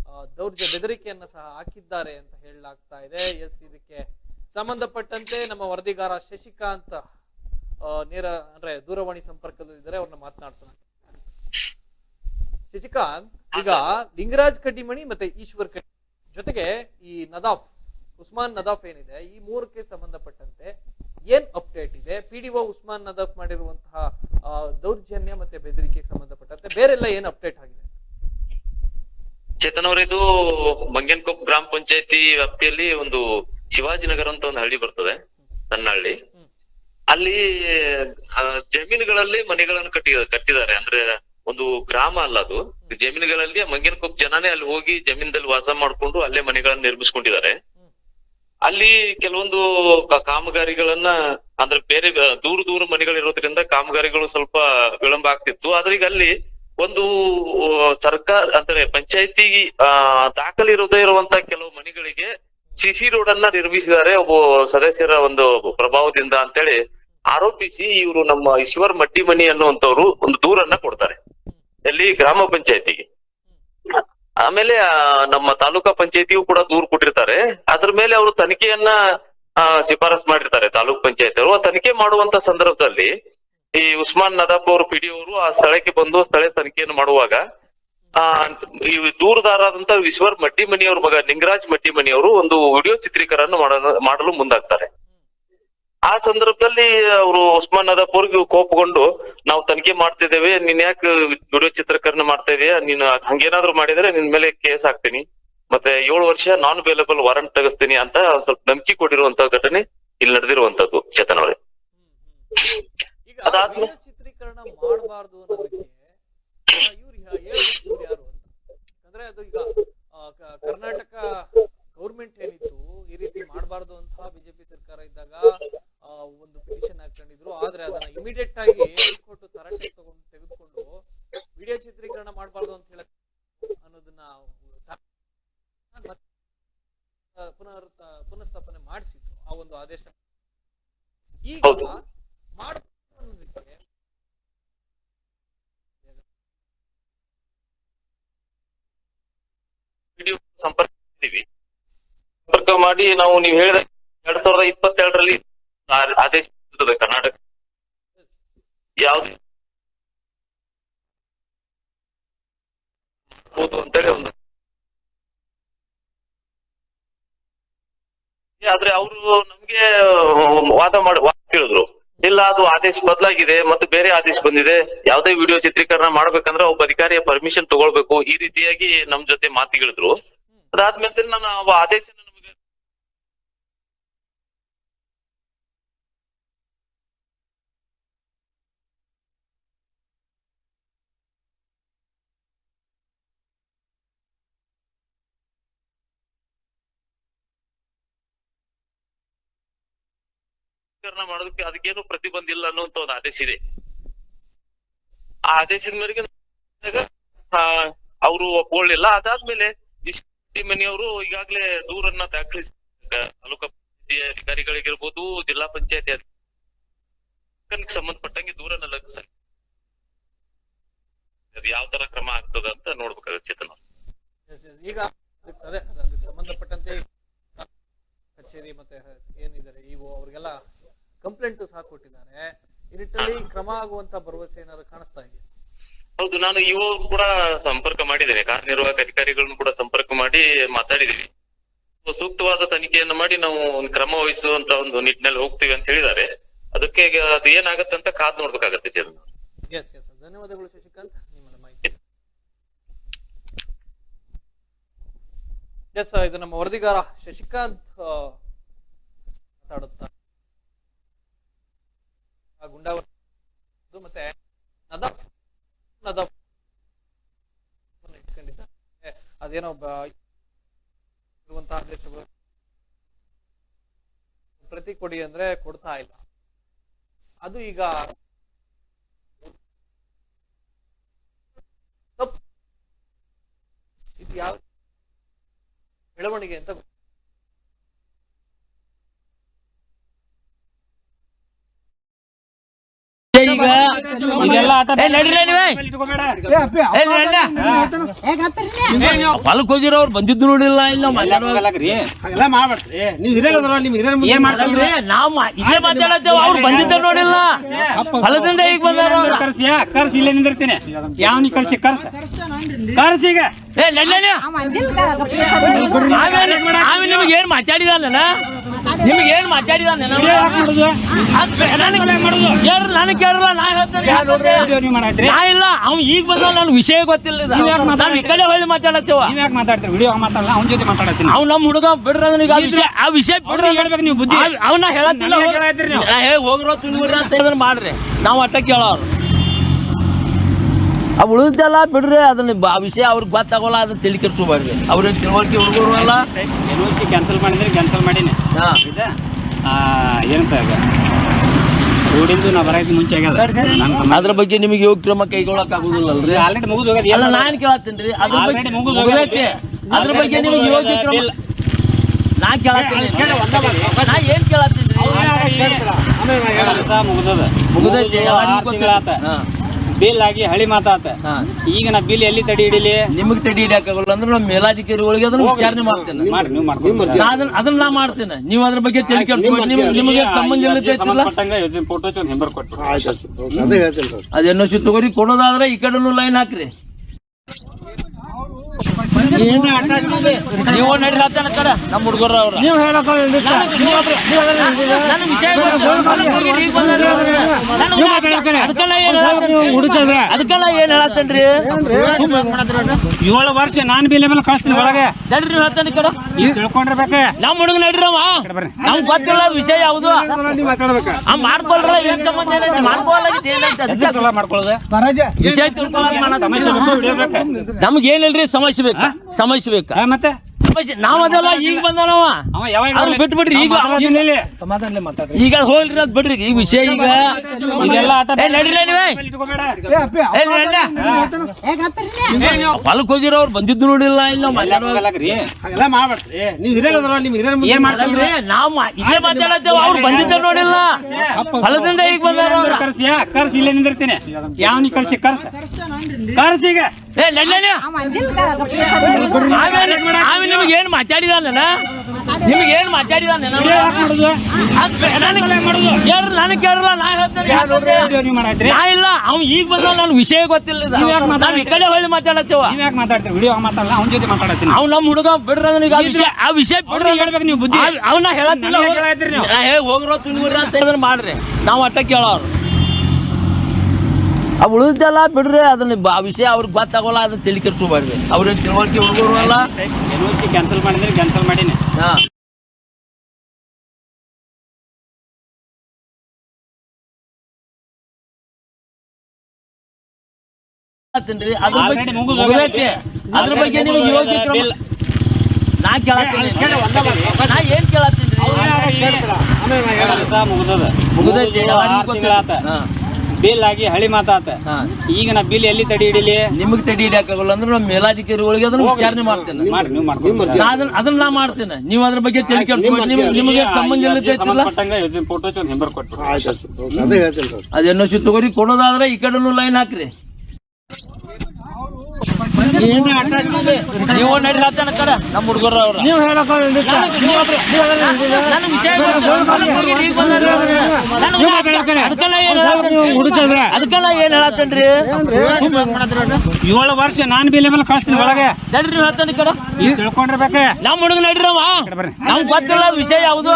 ದೌರ್ಜ್ಯ ದೌರ್ಜ ಬೆದರಿಕೆಯನ್ನ ಸಹ ಹಾಕಿದ್ದಾರೆ ಅಂತ ಹೇಳಲಾಗ್ತಾ ಇದೆ. ಎಸ್, ಇದಕ್ಕೆ ಸಂಬಂಧಪಟ್ಟಂತೆ ನಮ್ಮ ವರದಿಗಾರ ಶಶಿಕಾಂತ್ ನೇರ ಅಂದ್ರೆ ದೂರವಾಣಿ ಸಂಪರ್ಕದಲ್ಲಿದ್ದಾರೆ ಅವ್ರನ್ನ ಮಾತನಾಡ್ಸೋಣ. ಶಶಿಕಾಂತ್ ಈಗ ಲಿಂಗರಾಜ್ ಕಡ್ಡಿಮಣಿ ಮತ್ತೆ ಈಶ್ವರ್ ಕಡ್ಡಿ ಜೊತೆಗೆ ಈ ನದಾಫ್ ಉಸ್ಮಾನ್ ನದಾಫ್ ಏನಿದೆ ಈ ಮೂರಕ್ಕೆ ಸಂಬಂಧಪಟ್ಟಂತೆ ಏನ್ ಅಪ್ಡೇಟ್ ಇದೆ? ಪಿಡಿಒ ಉಸ್ಮಾನ್ ನದಾಫ್ ಮಾಡಿರುವಂತಹ ದೌರ್ಜನ್ಯ ಮತ್ತೆ ಬೆದರಿಕೆಗೆ ಸಂಬಂಧಪಟ್ಟಂತೆ ಬೇರೆಲ್ಲ ಏನ್ ಅಪ್ಡೇಟ್ ಆಗಿದೆ? ಚೇತನ್ ಅವರಿದು ಇದು ಮಂಗೇನ್ಕೊಪ್ ಗ್ರಾಮ ಪಂಚಾಯತಿ ವ್ಯಾಪ್ತಿಯಲ್ಲಿ ಒಂದು ಶಿವಾಜಿನಗರ ಅಂತ ಒಂದು ಹಳ್ಳಿ ಬರ್ತದೆ ಸಣ್ಣ ಹಳ್ಳಿ ಅಲ್ಲಿ ಜಮೀನುಗಳಲ್ಲಿ ಮನೆಗಳನ್ನು ಕಟ್ಟಿ ಕಟ್ಟಿದ್ದಾರೆ. ಅಂದ್ರೆ ಒಂದು ಗ್ರಾಮ ಅಲ್ಲ ಅದು. ಜಮೀನುಗಳಲ್ಲಿ ಮಂಗೇನ್ಕೊಪ್ ಜನನೇ ಅಲ್ಲಿ ಹೋಗಿ ಜಮೀನದಲ್ಲಿ ವಾಸ ಮಾಡ್ಕೊಂಡು ಅಲ್ಲೇ ಮನೆಗಳನ್ನ ನಿರ್ಮಿಸ್ಕೊಂಡಿದ್ದಾರೆ. ಅಲ್ಲಿ ಕೆಲವೊಂದು ಕಾಮಗಾರಿಗಳನ್ನ, ಅಂದ್ರೆ ಬೇರೆ ದೂರ ದೂರ ಮನೆಗಳಿರೋದ್ರಿಂದ ಕಾಮಗಾರಿಗಳು ಸ್ವಲ್ಪ ವಿಳಂಬ ಆಗ್ತಿತ್ತು. ಆದ್ರೆ ಈಗ ಅಲ್ಲಿ ಒಂದು ಸರ್ಕಾರ, ಅಂದ್ರೆ ಪಂಚಾಯತಿ, ಆ, ದಾಖಲಿರೋದೇ ಇರುವಂತ ಕೆಲವು ಮನೆಗಳಿಗೆ ಸಿಸಿ ರೋಡ್ ಅನ್ನ ನಿರ್ಮಿಸಿದ್ದಾರೆ ಒಬ್ಬ ಸದಸ್ಯರ ಒಂದು ಪ್ರಭಾವದಿಂದ ಅಂತೇಳಿ ಆರೋಪಿಸಿ ಇವರು ನಮ್ಮ ಈಶ್ವರ್ ಮಟ್ಟಿಮನಿ ಅನ್ನುವಂತವ್ರು ಒಂದು ದೂರನ್ನ ಕೊಡ್ತಾರೆ. ಎಲ್ಲಿ ಗ್ರಾಮ ಪಂಚಾಯತಿಗೆ. ಆಮೇಲೆ ನಮ್ಮ ತಾಲೂಕಾ ಪಂಚಾಯತಿಗೂ ಕೂಡ ದೂರು ಕೊಟ್ಟಿರ್ತಾರೆ. ಅದ್ರ ಮೇಲೆ ಅವರು ತನಿಖೆಯನ್ನ ಶಿಫಾರಸ್ ಮಾಡಿರ್ತಾರೆ ತಾಲೂಕ್ ಪಂಚಾಯತ್ ಅವರು ತನಿಖೆ ಮಾಡುವಂತ ಸಂದರ್ಭದಲ್ಲಿ ಈ ಉಸ್ಮಾನ್ ನದಾಪ್ ಅವರು ಪಿಡಿಯವರು ಆ ಸ್ಥಳಕ್ಕೆ ಬಂದು ಸ್ಥಳ ತನಿಖೆಯನ್ನು ಮಾಡುವಾಗ ಆ ಈ ದೂರದಾರಾದಂತ ವಿಶ್ವರ್ ಮಟ್ಟಿಮನಿ ಅವ್ರ ಮಗ ನಿಂಗರಾಜ್ ಮಟ್ಟಿಮನಿ ಅವರು ಒಂದು ವಿಡಿಯೋ ಚಿತ್ರೀಕರಣ ಮಾಡಲು ಮುಂದಾಗ್ತಾರೆ. ಆ ಸಂದರ್ಭದಲ್ಲಿ ಅವರು ಉಸ್ಮಾನ್ ಅದಾಪುರ್ಗೆ ಕೋಪಗೊಂಡು ನಾವು ತನಿಖೆ ಮಾಡ್ತಿದ್ದೇವೆ ನೀನ್ ಯಾಕೆ ವಿಡಿಯೋ ಚಿತ್ರೀಕರಣ ಮಾಡ್ತಾ ಇದೀಯ? ನೀನು ಹಂಗೇನಾದ್ರೂ ಮಾಡಿದ್ರೆ ನಿನ್ ಮೇಲೆ ಕೇಸ್ ಹಾಕ್ತೀನಿ. ಮತ್ತೆ ಏಳು ವರ್ಷ ನಾನ್ ಅವೈಲಬಲ್ ವಾರಂಟ್ ತೆಗಿಸ್ತೀನಿ ಅಂತ ಸ್ವಲ್ಪ ನಂಬಿಕೆ ಕೊಟ್ಟಿರುವಂತ ಘಟನೆ ಇಲ್ಲಿ ನಡೆದಿರುವಂತದ್ದು ಚೇತನ್ ಅವರೇ ಅದಾದ್ಮೇಲೆ- ವಿಡಿಯೋ ಚಿತ್ರೀಕರಣ ಮಾಡಬಾರ್ದು Daiane Cubiaro. ನಾವು ನೀವು ಹೇಳಿದ ಎರಡ್ ಸಾವಿರದ ಇಪ್ಪತ್ತೆರಡರಲ್ಲಿ ಆದೇಶ ಕರ್ನಾಟಕ. ಯಾವ್ದು? ಒಂದು. ಆದ್ರೆ ಅವರು ನಮ್ಗೆ ವಾದ ಮಾಡಿ ವಾದ ಕೇಳಿದ್ರು. ಇಲ್ಲ, ಅದು ಆದೇಶ ಬದಲಾಗಿದೆ ಮತ್ತೆ ಬೇರೆ ಆದೇಶ ಬಂದಿದೆ. ಯಾವುದೇ ವಿಡಿಯೋ ಚಿತ್ರೀಕರಣ ಮಾಡ್ಬೇಕಂದ್ರೆ ಒಬ್ಬ ಅಧಿಕಾರಿಯ ಪರ್ಮಿಷನ್ ತಗೊಳ್ಬೇಕು. ಈ ರೀತಿಯಾಗಿ ನಮ್ ಜೊತೆ ಮಾತಿಗಿಳಿದ್ರು. ಅದಾದ್ಮೇಲೆ ನಾನು ಆದೇಶ ಚಿತ್ರೀಕರಣ ಮಾಡೋದಕ್ಕೆ ಅದಕ್ಕೇನು ಪ್ರತಿಬಂಧ ಇಲ್ಲ ಅನ್ನುವಂತ ಒಂದು ಆದೇಶ ಇದೆ. ಆ ಆದೇಶದ ಮೇರೆಗೆ ಅವರು ಒಪ್ಕೊಳ್ಳಿಲ್ಲ. ಅದಾದ್ಮೇಲೆ ಮನೆಯವರು ಈಗಾಗಲೇ ದೂರನ್ನ ದಾಖಲಿಸಿ ತಾಲೂಕಾ ಅಧಿಕಾರಿಗಳಿಗಿರ್ಬೋದು, ಜಿಲ್ಲಾ ಪಂಚಾಯತಿ ಅಧಿಕಾರಿಗೆ ಸಂಬಂಧಪಟ್ಟಂಗೆ ದೂರನ್ನ ಲಕ್ಷ ಅದು ಯಾವ ತರ ಕ್ರಮ ಆಗ್ತದ ಅಂತ ನೋಡ್ಬೇಕಾಗುತ್ತೆ ಚೇತನ್ ಅವ್ರೆ. Yes, yes. ಈಗ ಅದಕ್ಕೆ ಅದೇ ಅದಕ್ಕೆ ಸಂಬಂಧಪಟ್ಟಂತೆ ಕಚೇರಿ ಮತ್ತೆ ಏನಿದ್ದಾರೆ ಇವು ಅವ್ರಿಗೆಲ್ಲ ಕಂಪ್ಲೇಂಟ್ ಸಹ ಕೊಟ್ಟಿದ್ದಾರೆ ಈ ಆಗುವಂತ ಭರವಸೆ ಏನಾದ್ರು ಕಾಣಿಸ್ತಾ ಇದೆ ಹೌದು ನಾನು ಇವಾಗ ಕೂಡ ಸಂಪರ್ಕ ಮಾಡಿದ್ದೇನೆ. ಕಾರ್ಯನಿರ್ವಾಹಕ ಅಧಿಕಾರಿಗಳನ್ನು ಕೂಡ ಸಂಪರ್ಕ ಮಾಡಿ ಮಾತಾಡಿದೀವಿ ಸೂಕ್ತವಾದ ತನಿಖೆಯನ್ನು ಮಾಡಿ ನಾವು ಒಂದು ಕ್ರಮ ವಹಿಸುವಂತ ಒಂದು ನಿಟ್ಟಿನಲ್ಲಿ ಹೋಗ್ತೀವಿ ಅಂತ ಹೇಳಿದ್ದಾರೆ. ಅದಕ್ಕೆ ಅದು ಏನಾಗತ್ತೆ ಅಂತ ಕಾದ್ ನೋಡ್ಬೇಕಾಗತ್ತೆ ಚೇತನ್ ಅವ್ರೆ. ಎಸ್ ಎಸ್ ಧನ್ಯವಾದಗಳು ಶಶಿಕಾಂತ್. ನಿಮ್ಮ ಮಾಹಿತಿ. ಎಸ್ ಇದು ನಮ್ಮ ವರದಿಗಾರ ಶಶಿಕಾಂತ್ ಆ, ಮಾತಾಡುತ್ತಾ ಆ ಗುಂಡಾವಳಿ ಇದು ಮತ್ತೆ ನದಾಫ್ ನದಾಫ್ ಅನ್ನ ಇಟ್ಕೊಂಡಿದ್ದಾರೆ ಅದೇನೋ ಇರುವಂತಹ ಆದೇಶಗಳು ಪ್ರತಿ ಕೊಡಿ ಅಂದ್ರೆ ಕೊಡ್ತಾ ಇಲ್ಲ. ಅದು ಈಗ ಇದು ಯಾವ ಬೆಳವಣಿಗೆ ಅಂತ ಈಗ ಇದೆಲ್ಲ ಆಟ ಏ, ನಡೀರಿ ನೀವೇ. ಇಟ್ಕೋಬೇಡ. ಏ, ನಡ್ರಿ. ಏ, ಹೊಲಕ್ ಹೋಗಿರೋರು ಬಂದಿದ್ದು ನೋಡಿಲ್ಲ ಇಲ್ಲ ನೀವು ಇಲ್ಲೇ ಮಾತಾಡತ್ತೇವ ಅವ್ರು ಬಂದಿದ್ದ ನೋಡಿಲ್ಲ. ಹೊಲದಿಂದ ಈಗ ಬಂದಾರ ಕರ್ಸಿ ಕರ್ಸ್ಯಾ? ಕರ್ಸ್ ಇಲ್ಲೇ ನಿಂದಿರ್ತೀನಿ. ಯಾವನಿ ಕರ್ಸಿ ಕರ್ಸ. ಕರ್ಸ ಈಗ. ಏ ನಿಮ್ಗೆ ಏನ್ ಮಾತಾಡಿದಾನ ನಿಮ್ಗೆ ಏನ್ ಯಾಕ್ ಮಾಡುದು? ನನಗೆ ಕೇಳಲ್ಲ ನಾ ಹೇಳ್ತೇನೆ? ನಾ ಇಲ್ಲ. ಅವ್ನು ಈಗ ಬಂದ ನನ್ ವಿಷಯ ಗೊತ್ತಿಲ್ಲ ನಾನು ಈ ಕಡೆ ಹೊಳ್ಳಿ ಮಾತಾಡತ್ತೇವ? ಯಾಕೆ ಮಾತಾಡ್ತೀರಿ? ವಿಡಿಯೋ ಮಾತಾಡಲ್ಲ ಅವ್ನ ಜೊತೆ ಮಾತಾಡತ್ತೀನಿ ಅವ್ ನಮ್ ಹುಡುಗ ಬಿಡ್ರ ಆ ವಿಷಯ ಆ ವಿಷಯ ಬಿಡ್ರಿ ಹೇಳ್ಬೇಕು ನೀವು ಬುದ್ಧಿ. ಅವ್ನ ಹೇಳತ್ತಿಲ್ಲ ಹೋಗ್ರೋ ತಿನ್ಬಿಡ್ರಿ ಅಂತ ಹೇಳಿದ್ರೆ ಮಾಡ್ರಿ. ನಾವು ಅಟ್ಟ ಕೇಳೋರು. ಆ ಉಳಿದೆಲ್ಲ ಬಿಡ್ರಿ ಅದನ್ನ ಬಾ ಆ ವಿಷಯ ಅವ್ರಿಗೆ ಗೊತ್ತಾಗೋಲ್ಲ ಅದನ್ನ ತಿಳಿ ಕೆಡ್ಸ್ಕೊಬೇಡ್ರಿ ಅವ್ರಿಗೆ ತಿಳುವಳಿಕೆ ಹುಡುಗರು ಅಲ್ಲ? ಎನ್ ಕ್ಯಾನ್ಸಲ್ ಮಾಡಿದ್ರೆ ಕ್ಯಾನ್ಸಲ್ ಮಾಡೀನಿ. ಹಾಂ. ಏನಂತ ರೋಡಿಂದು ನಾ ಬರೋದು ಮುಂಚೆ ಆಗ್ಯದ? ಅದ್ರ ಬಗ್ಗೆ ನಿಮಗೆ ಯೋಗ ಕ್ರಮ ಕೈಗೊಳ್ಳಕ್ ಆಗುದಿಲ್ಲಲ್ರಿ? ಆಲ್ರೆಡಿ ಮುಗಿದು ಹೋಗ್ಯದ ಅಲ್ಲ ನಾನು ಕೇಳತ್ತೀನಿ ಅದ್ರ ಬಗ್ಗೆ ಮುಗ್ದು ಅದ್ರ ಬಗ್ಗೆ ನಿಮಗೆ ಮುಗ್ದು ಕ್ರಮ. ನಾ ಕೇಳತ್ತೀನಿ. ನಾ ಏನ್ ಕೇಳತ್ತೀನಿ ಮುಗ್ದದ. ಮುಗ್ದೈತಿ, ಮುಗ್ದು ಎಲ್ಲ ತಿಂಗಳಾತ ಹಾ. ಬಿಲ್ ಆಗಿ ಹಳಿ ಮಾತಾತ. ಈಗ ನಾ ಬಿಲ್ ಎಲ್ಲಿ ತಡಿ ಹಿಡಿಲಿ? ನಿಮಗ್ ತಡಿ ಹಿಡಿಯಕ್ಕಾಗಲ್ಲ ಅಂದ್ರೆ ನಮ್ಮ ಮೇಲಾಧಿಕಾರಿಗಳಿಗೆ ಅದನ್ನ ವಿಚಾರಣೆ ಮಾಡ್ತೇನೆ. ಮಾಡ್ರಿ ನೀವು ಮಾಡ್ಕೊಡ್ರಿ ನಾ ಅದನ್ನ ಅದನ್ನ ನಾ ಮಾಡ್ತೇನೆ. ನೀವು ಅದ್ರ ಬಗ್ಗೆ ತಿಳ್ಕೊಂಡು ನಿಮಗೆ ಸಂಬಂಧ ಇಲ್ಲ ಐತಿಲ್ಲ ಸಂಬಂಧಪಟ್ಟಂಗ ಫೋಟೋ ಹೆಂಬರ್ ಕೊಟ್ಬಿಡ್ರಿ ಆಯ್ತು ಅದೇ ಹೇಳ್ತೀನಿ ಸರ್. ಅದೇನೋ ತಗೋರಿ ಕೊಡೋದಾದ್ರೆ ಈ ಕಡೆನೂ ಲೈನ್ ಹಾಕ್ರಿ. ನೀವು ಕಡ ನಮ್ಮ ಹುಡುಗರ ಅವ್ರ. ನೀವು ಅದಕ್ಕೆಲ್ಲ ಏನ್ ಹೇಳತ್ತೇನ್ರಿ ಏಳು ವರ್ಷ ನಾನ್ ಬಿಲ್ ಮೇಲೆ ಕಳಿಸ್ತೀನಿ ಒಳಗೆ ನಡ್ರಿ ಕಡ. ತಿಳ್ಕೊಂಡಿರ್ಬೇಕ. ನಮ್ಮ ಹುಡುಗ ನಡ್ರವ. ನಮ್ಗ್ ಗೊತ್ತಿಲ್ಲ ವಿಷಯ ಯಾವುದು. ಮಾಡ್ಕೊಳ್ರ ಆ ಏನ್ ಸಂಬಂಧ ಏನೈತಿ? ಏನೈತಿ ಅದಕ್ಕೆ? ಮಾಡ್ಕೊಳ್ಳೋದು? ವಿಷಯ ನಮ್ಗೆ ಏನಿಲ್ರಿ ಸಮಸ್ಯೆ ಬೇಕಾ. ಸಮಸ್ಯೆ ಬೇಕಾ ಹಾ, ಮತ್ತೆ? ಸಮಸ್ಯೆ ನಾವ್ ಅದಲ್ಲ ಈಗ ಬಂದನವ. ಅವ ಯಾವಾಗ ಅವ್ರು ಬಿಟ್ಬಿಡ್ರಿ ಈಗ ಇಲ್ಲಿ. ಈಗ ಅದ್ ಬಿಡ್ರಿ. ಈ ವಿಷಯ ಈಗ ಇದೆಲ್ಲ ಆಟ ಏ ನಡೀರಿ ನೀವೇ ಇಟ್ಕೋಬೇಡ ಏ ನಡ್ರಿ. ಹೊಲಕ್ ಹೋಗಿರೋರು ಬಂದಿದ್ದು ನೋಡಿಲ್ಲ ಇಲ್ಲ ಹಾಗೆಲ್ಲ ಮಾಡ್ಬೇಡ್ರಿ. ನೀವು ಹಿರಿಯರದ್ರ ನಿಮ್ಮ ಹಿರಿಯರ ಮುಂದೆ ಏನ್ ಮಾಡ್ತೀರಿ? ನಾವು ಮಾತಾಡತ್ತೇವ ಅವ್ರು ಬಂದಿದ್ದ ನೋಡಿಲ್ಲ. ಹೊಲದಿಂದ ಈಗ ಬಂದಾರ ಅವ್ರ. ಕರ್ಸಿಯಾ ಕರ್ಸಿ ಇಲ್ಲೇ ನಿಂದಿರ್ತೀನಿ. ಯಾವನಿ ಕರ್ಸಿ ಕರ್ಸ. ಕರ್ಸಿ ಈಗ. ಆಮೇಲೆ ನಿಮ್ಗೆ ಏನ್ ಮಾತಾಡಿದಾನ ನಿಮ್ಗೆ ಏನ್ ಮಾತಾಡಿದಾನ ನನಗೆ ಕೇಳಲ್ಲ ನಾ ಹೇಳ್ತೇನೆ. ನಾ ಇಲ್ಲ ಅವ್ ಈಗ ಬಂದ ನನ್ ವಿಷಯ ಗೊತ್ತಿಲ್ಲ ಇದು. ನೀವ್ ಯಾಕ್ ನಾವ್ ಈ ಕಡೆ ಹೊಳ್ಳಿ ಮಾತಾಡತ್ತೇವ? ನೀವ್ ಯಾಕೆ ಮಾತಾಡ್ತೀರಿ? ವಿಡಿಯೋ ಮಾತಾಡಲ್ಲ? ಅವ್ನ ಜೊತೆ ಮಾತಾಡತ್ತೀನಿ ಅವ್ ನಮ್ಮ ಹುಡುಗ ಬಿಡ್ರ ಆ ವಿಷಯ ಆ ವಿಷಯ ಬಿಡ್ರಿ ಹೇಳ್ಬೇಕು ನೀವು ಬುದ್ಧಿ. ಅವ್ನ ಹೇಳತ್ತಿಲ್ಲ ಹೋಗ್ರೋ ತಿನ್ಬಿಡ್ರಿ ಅಂತ ಮಾಡ್ರಿ. ನಾವು ಅಟ್ಟ ಕೇಳೋರು. ಉಳಿದೆಲ್ಲ ಬಿಡ್ರಿ ಅದನ್ನ ಬ- ಆ ವಿಷಯ ಅವ್ರಿಗೆ ಗೊತ್ತಾಗೋಲ್ಲ ಅದನ್ನ ತಲೆ ಕೆಡ್ಸ್ಕೊಬೇಡ್ರಿ ಅವ್ರೇನ್ ತಿಳುವಳಿಕೆ ಹುಡುಗರು ಅಲ್ಲ ಎನ್ ಸಿ ಕ್ಯಾನ್ಸಲ್ ಮಾಡಿದ್ರೆ ಕ್ಯಾನ್ಸಲ್ ಮಾಡೀನಿ ಹಾ ಹೇಳ್ತೀನ್ರಿ, ಅದ್ರ ಬಗ್ಗೆ Already ಮುಗ್ದು ಮುಗ್ದೈತಿ. ಹೋಗ್ಯದ. ಅದ್ರ ಬಗ್ಗೆ Already ನಿಮ್ಗೆ ಮುಗ್ದು ಯೋಗ್ಯ ಹೋಗ್ಯದ ಕ್ರಮ bill. ನಾ ಕೇಳತ್ತೀನಿ ನಾ ಏನ್ ಕೇಳತ್ತೀನಿ ಆಮೇಲೆ ನಾ ಹೇಳಲ್ಲ. ಕೆಲಸ ಮುಗ್ದದ ಮುಗ್ದೈತಿ ಮುಗ್ದು ಆರ್ ತಿಂಗಳಾತ ಹಾ. ಬಿಲ್ ಆಗಿ ಹಳಿ ಮಾತಾತ. ಈಗ ನಾ ಬಿಲ್ ಎಲ್ಲಿ ತಡಿ ಹಿಡಿಲಿ? ನಿಮಗ್ ತಡಿ ಹಿಡಿಯಕ್ಕಾಗಲ್ಲ ಅಂದ್ರೆ ನಮ್ಮ ಮೇಲಾಧಿಕಾರಿಗಳಿಗೆ ಅದನ್ನ ವಿಚಾರಣೆ ಮಾಡ್ತೇನೆ. ಅದನ್ನ ಅದನ್ನ ನಾ ಮಾಡ್ತೇನೆ. ನೀವು ಅದ್ರ ಬಗ್ಗೆ ತಿಳ್ಕೊಂಡು ನಿಮಗೆ ಸಂಬಂಧ ಇಲ್ಲ ಐತಿಲ್ಲ ಫೋಟೋ ಹೆಂಬರ್ ಕೊಟ್ಬಿಡ್ರಿ ಆಯ್ತು ಅದೇ ಹೇಳ್ತೀನಿ ಸರ್. ಅದೇನೋ ತಗೋರಿ ಕೊಡೋದಾದ್ರೆ ಈ ಕಡೆನು ಲೈನ್ ಹಾಕ್ರಿ. ನೀವು ನಡ್ರಿ ಹತ್ತಾನ ಕಡ ನಮ್ಮ ಹುಡುಗರ ಅವ್ರ. ನೀವು ಅದಕ್ಕೆಲ್ಲ ಏನ್ ಹೇಳತ್ತೇನ್ರಿ? ಏಳು ವರ್ಷ ನಾನ್ ಬಿಲ್ ಮೇಲೆ ಕಳಿಸ್ತೀನಿ ಒಳಗೆ. ನಡ್ರಿ ನೀವು ಹತ್ತಾನ ಕಡ. ತಿಳ್ಕೊಂಡಿರ್ಬೇಕ? ನಮ್ಮ ಹುಡುಗ ನಡ್ರವ ನಮ್ಗೆ ಗೊತ್ತಿಲ್ಲ ವಿಷಯ ಯಾವುದು.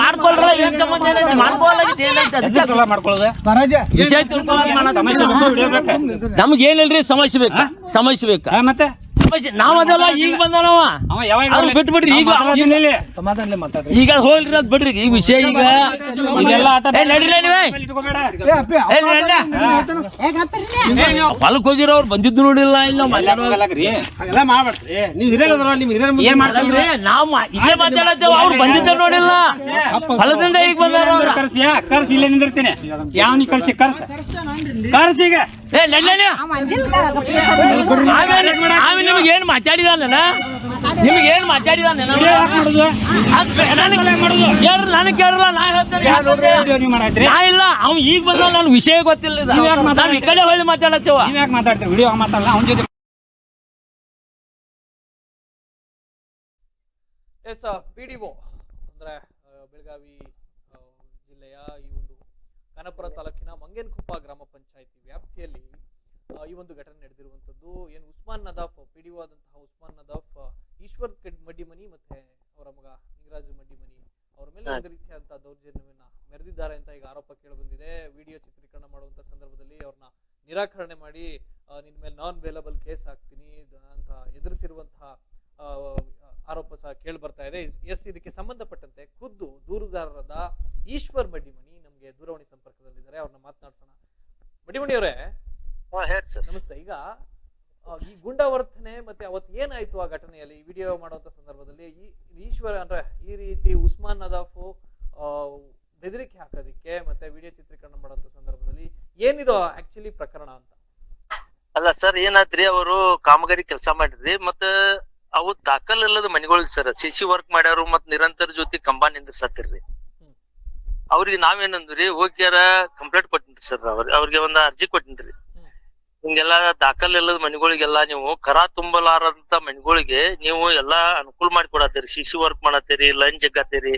ಮಾಡ್ಕೊಳ್ರ ಏನ್ ಸಂಬಂಧ ಏನೈತಿ? ಏನೈತಿ ಮಾಡ್ಕೊಳ್ಳೋದು? ವಿಷಯ ತಿಳ್ಕೊಳ್ಳೋದು ನಮ್ಗೆ ಏನಿಲ್ರಿ ಸಮಸ್ಯೆ ಬೇಕಾ. ಸಮಸ್ಯೆ ಮತ್ತೆ? ಸಮಸ್ಯೆ ನಾವ್ ಅದಲ್ಲ ಈಗ ಬಂದನವ. ಅವ ಯಾವಾಗ ಅವ್ರು ಬರ್ಲಿ? ಬಿಟ್ಬಿಡ್ರಿ, ಈಗ ಅದ್ ಬಿಡ್ರಿ ಈ ವಿಷಯ ಈಗ. ಹೊಲಕ್ ಹೋಗಿರೋರು ಬಂದಿದ್ದು ನೋಡಿಲ್ಲ ಇಲ್ಲ ನಾವು ಇಲ್ಲೇ ಮಾತಾಡತ್ತೇವ ಅವ್ರು ಬಂದಿದ್ದ ನೋಡಿಲ್ಲ. ಹೊಲದಿಂದ ಈಗ ಬಂದಾರ ಕರ್ಸಿ ಕರ್ಸಿಯಾ ಕರ್ಸಿ ಇಲ್ಲೇ ನಿಂದಿರ್ತೀನಿ. ಯಾವನಿ ಕರ್ಸಿ ಕರ್ಸ. ಕರ್ಸಿ ಈಗ. ಆಮೇಲೆ ನಿಮ್ಗೆ ಏನ್ ಮಾತಾಡಿದಾನ ನಿಮ್ಗೆ ಏನ್ ಮಾತಾಡಿದಾನ ವಿಡಿಯೋ ಯಾಕ್ ಮಾಡುದು? ನನಗೆ ಕೇಳಲ್ಲ ನಾ ಹೇಳ್ತೇನೆ ನಾ ಇಲ್ಲ ಅವ್ನು ಈಗ ಬಂದ ನನ್ ವಿಷಯ ಗೊತ್ತಿಲ್ಲ ನಾವು ಈ? ಕಡೆ ಹೊಳ್ಳಿ ಮಾತಾಡತ್ತೇವ? ನೀವ್ ಯಾಕೆ ಮಾತಾಡ್ತೀರಿ? ವಿಡಿಯೋ ಮಾತಾಡಲ್ಲ? ಅವ್ನ ಜೊತೆ ಎಸ್ ಪಿ ಡಿ ಒ ಅಂದ್ರೆ ಬೆಳಗಾವಿ ಜಿಲ್ಲೆಯ ಈ ಕನಪುರ ತಾಲೂಕಿನ ಮಂಗೇನಕೊಪ್ಪ ಗ್ರಾಮ ಪಂಚಾಯಿತಿ ವ್ಯಾಪ್ತಿಯಲ್ಲಿ ಈ ಒಂದು ಘಟನೆ ನಡೆದಿರುವಂತದ್ದು ಏನು ಉಸ್ಮಾನ್ ನದಾಫ್, ಪಿಡಿಒ ಆದಂತಹ ಉಸ್ಮಾನ್ ನದಾಫ್ ಈಶ್ವರ್ ಕಡ್ ಮಡಿಮನಿ ಮತ್ತೆ ಅವರ ಮಗ ನಿಂಗರಾಜ್ ಮಡ್ಡಿಮನಿ ಅವರ ಮೇಲೆ ಒಂದು ರೀತಿಯಾದಂತಹ ದೌರ್ಜನ್ಯವನ್ನ ಮೆರೆದಿದ್ದಾರೆ ಅಂತ ಈಗ ಆರೋಪ ಕೇಳಿಬಂದಿದೆ ವಿಡಿಯೋ ಚಿತ್ರೀಕರಣ ಮಾಡುವಂತ ಸಂದರ್ಭದಲ್ಲಿ ಅವ್ರನ್ನ ನಿರಾಕರಣೆ ಮಾಡಿ ಆ, ನಿನ್ ಮೇಲೆ ನಾನ್ ವೇಲಬಲ್ ಕೇಸ್ ಹಾಕ್ತೀನಿ ದ- ಅಂತ ಎದುರಿಸಿರುವಂತಹ ಆ, ಆರೋಪ ಸಹ ಕೇಳಿ ಬರ್ತಾ ಇದೆ ಎಸ್ ಇದಕ್ಕೆ ಸಂಬಂಧಪಟ್ಟಂತೆ ಖುದ್ದು ದೂರುದಾರರಾದ ಈಶ್ವರ್ ಮಡ್ಡಿಮಣಿ ನಮ್ಗೆ ದೂರವಾಣಿ ಸಂಪರ್ಕದಲ್ಲಿದ್ದಾರೆ ಅವ್ರನ್ನ ಮಾತನಾಡ್ಸೋಣ ಮಡ್ಡಿಮಣಿ ಅವರೇ ಹೇಳಿ ಸರ್ ನಮಸ್ತೆ. ಈಗ ಈ ಗುಂಡಾವರ್ತನೆ ಮತ್ತೆ ಅವತ್ತು ಏನಾಯ್ತು ಆ ಘಟನೆಯಲ್ಲಿ? ವಿಡಿಯೋ ಮಾಡುವಂತ ಸಂದರ್ಭದಲ್ಲಿ ಈ ಈಶ್ವರ ಅಂದ್ರೆ ಈ ರೀತಿ ಉಸ್ಮಾನ್ ನದಾಫು ಬೆದರಿಕೆ ಹಾಕೋದಿಕ್ಕೆ ಮತ್ತೆ ವಿಡಿಯೋ ಚಿತ್ರೀಕರಣ ಮಾಡುವಂತ ಸಂದರ್ಭದಲ್ಲಿ ಏನಿದು ಆಕ್ಚುಲಿ ಪ್ರಕರಣ ಅಂತ? ಅಲ್ಲ ಸರ್ ಏನಾದ್ರಿ ಅವರು ಕಾಮಗಾರಿ ಕೆಲಸ ಮಾಡಿದ್ರಿ ಮತ್ತ ಅವು ದಾಖಲ್ ಇಲ್ಲದ ಮನೆಗಳು ಸರ್ ಸಿ ಸಿ ವರ್ಕ್ ಮಾಡ್ಯಾರು ಮತ್ ನಿರಂತರ ಜೊತೆ ಕಂಬ ನಿಂದ್ರಸತ್ತಿರ್ರಿ ಅವ್ರಿಗೆ ನಾವೇನಂದ್ರಿ ಹೋಗ್ಯಾರ ಕಂಪ್ಲೇಂಟ್ ಕೊಟ್ಟಿನ್ರಿ ಸರ್ ಅವ್ರ ಅವ್ರಿಗೆ ಒಂದ್ ಅರ್ಜಿ ಕೊಟ್ಟಿನ್ರಿ. ಹಿಂಗೆಲ್ಲಾ ದಾಖಲೆ ಇಲ್ಲದ ಮನೆಗಳಿಗೆಲ್ಲಾ ನೀವು ಕರ ತುಂಬಲಾರದಂತ ಮನೆಗಳಿಗೆ ನೀವು ಎಲ್ಲಾ ಅನುಕೂಲ ಮಾಡಿ ಕೊಡತ್ತೀರಿ. ಸಿ ಸಿ ವರ್ಕ್ ಮಾಡತ್ತೀರಿ ಲಂಚ್ ಹಾಕತ್ತೀರಿ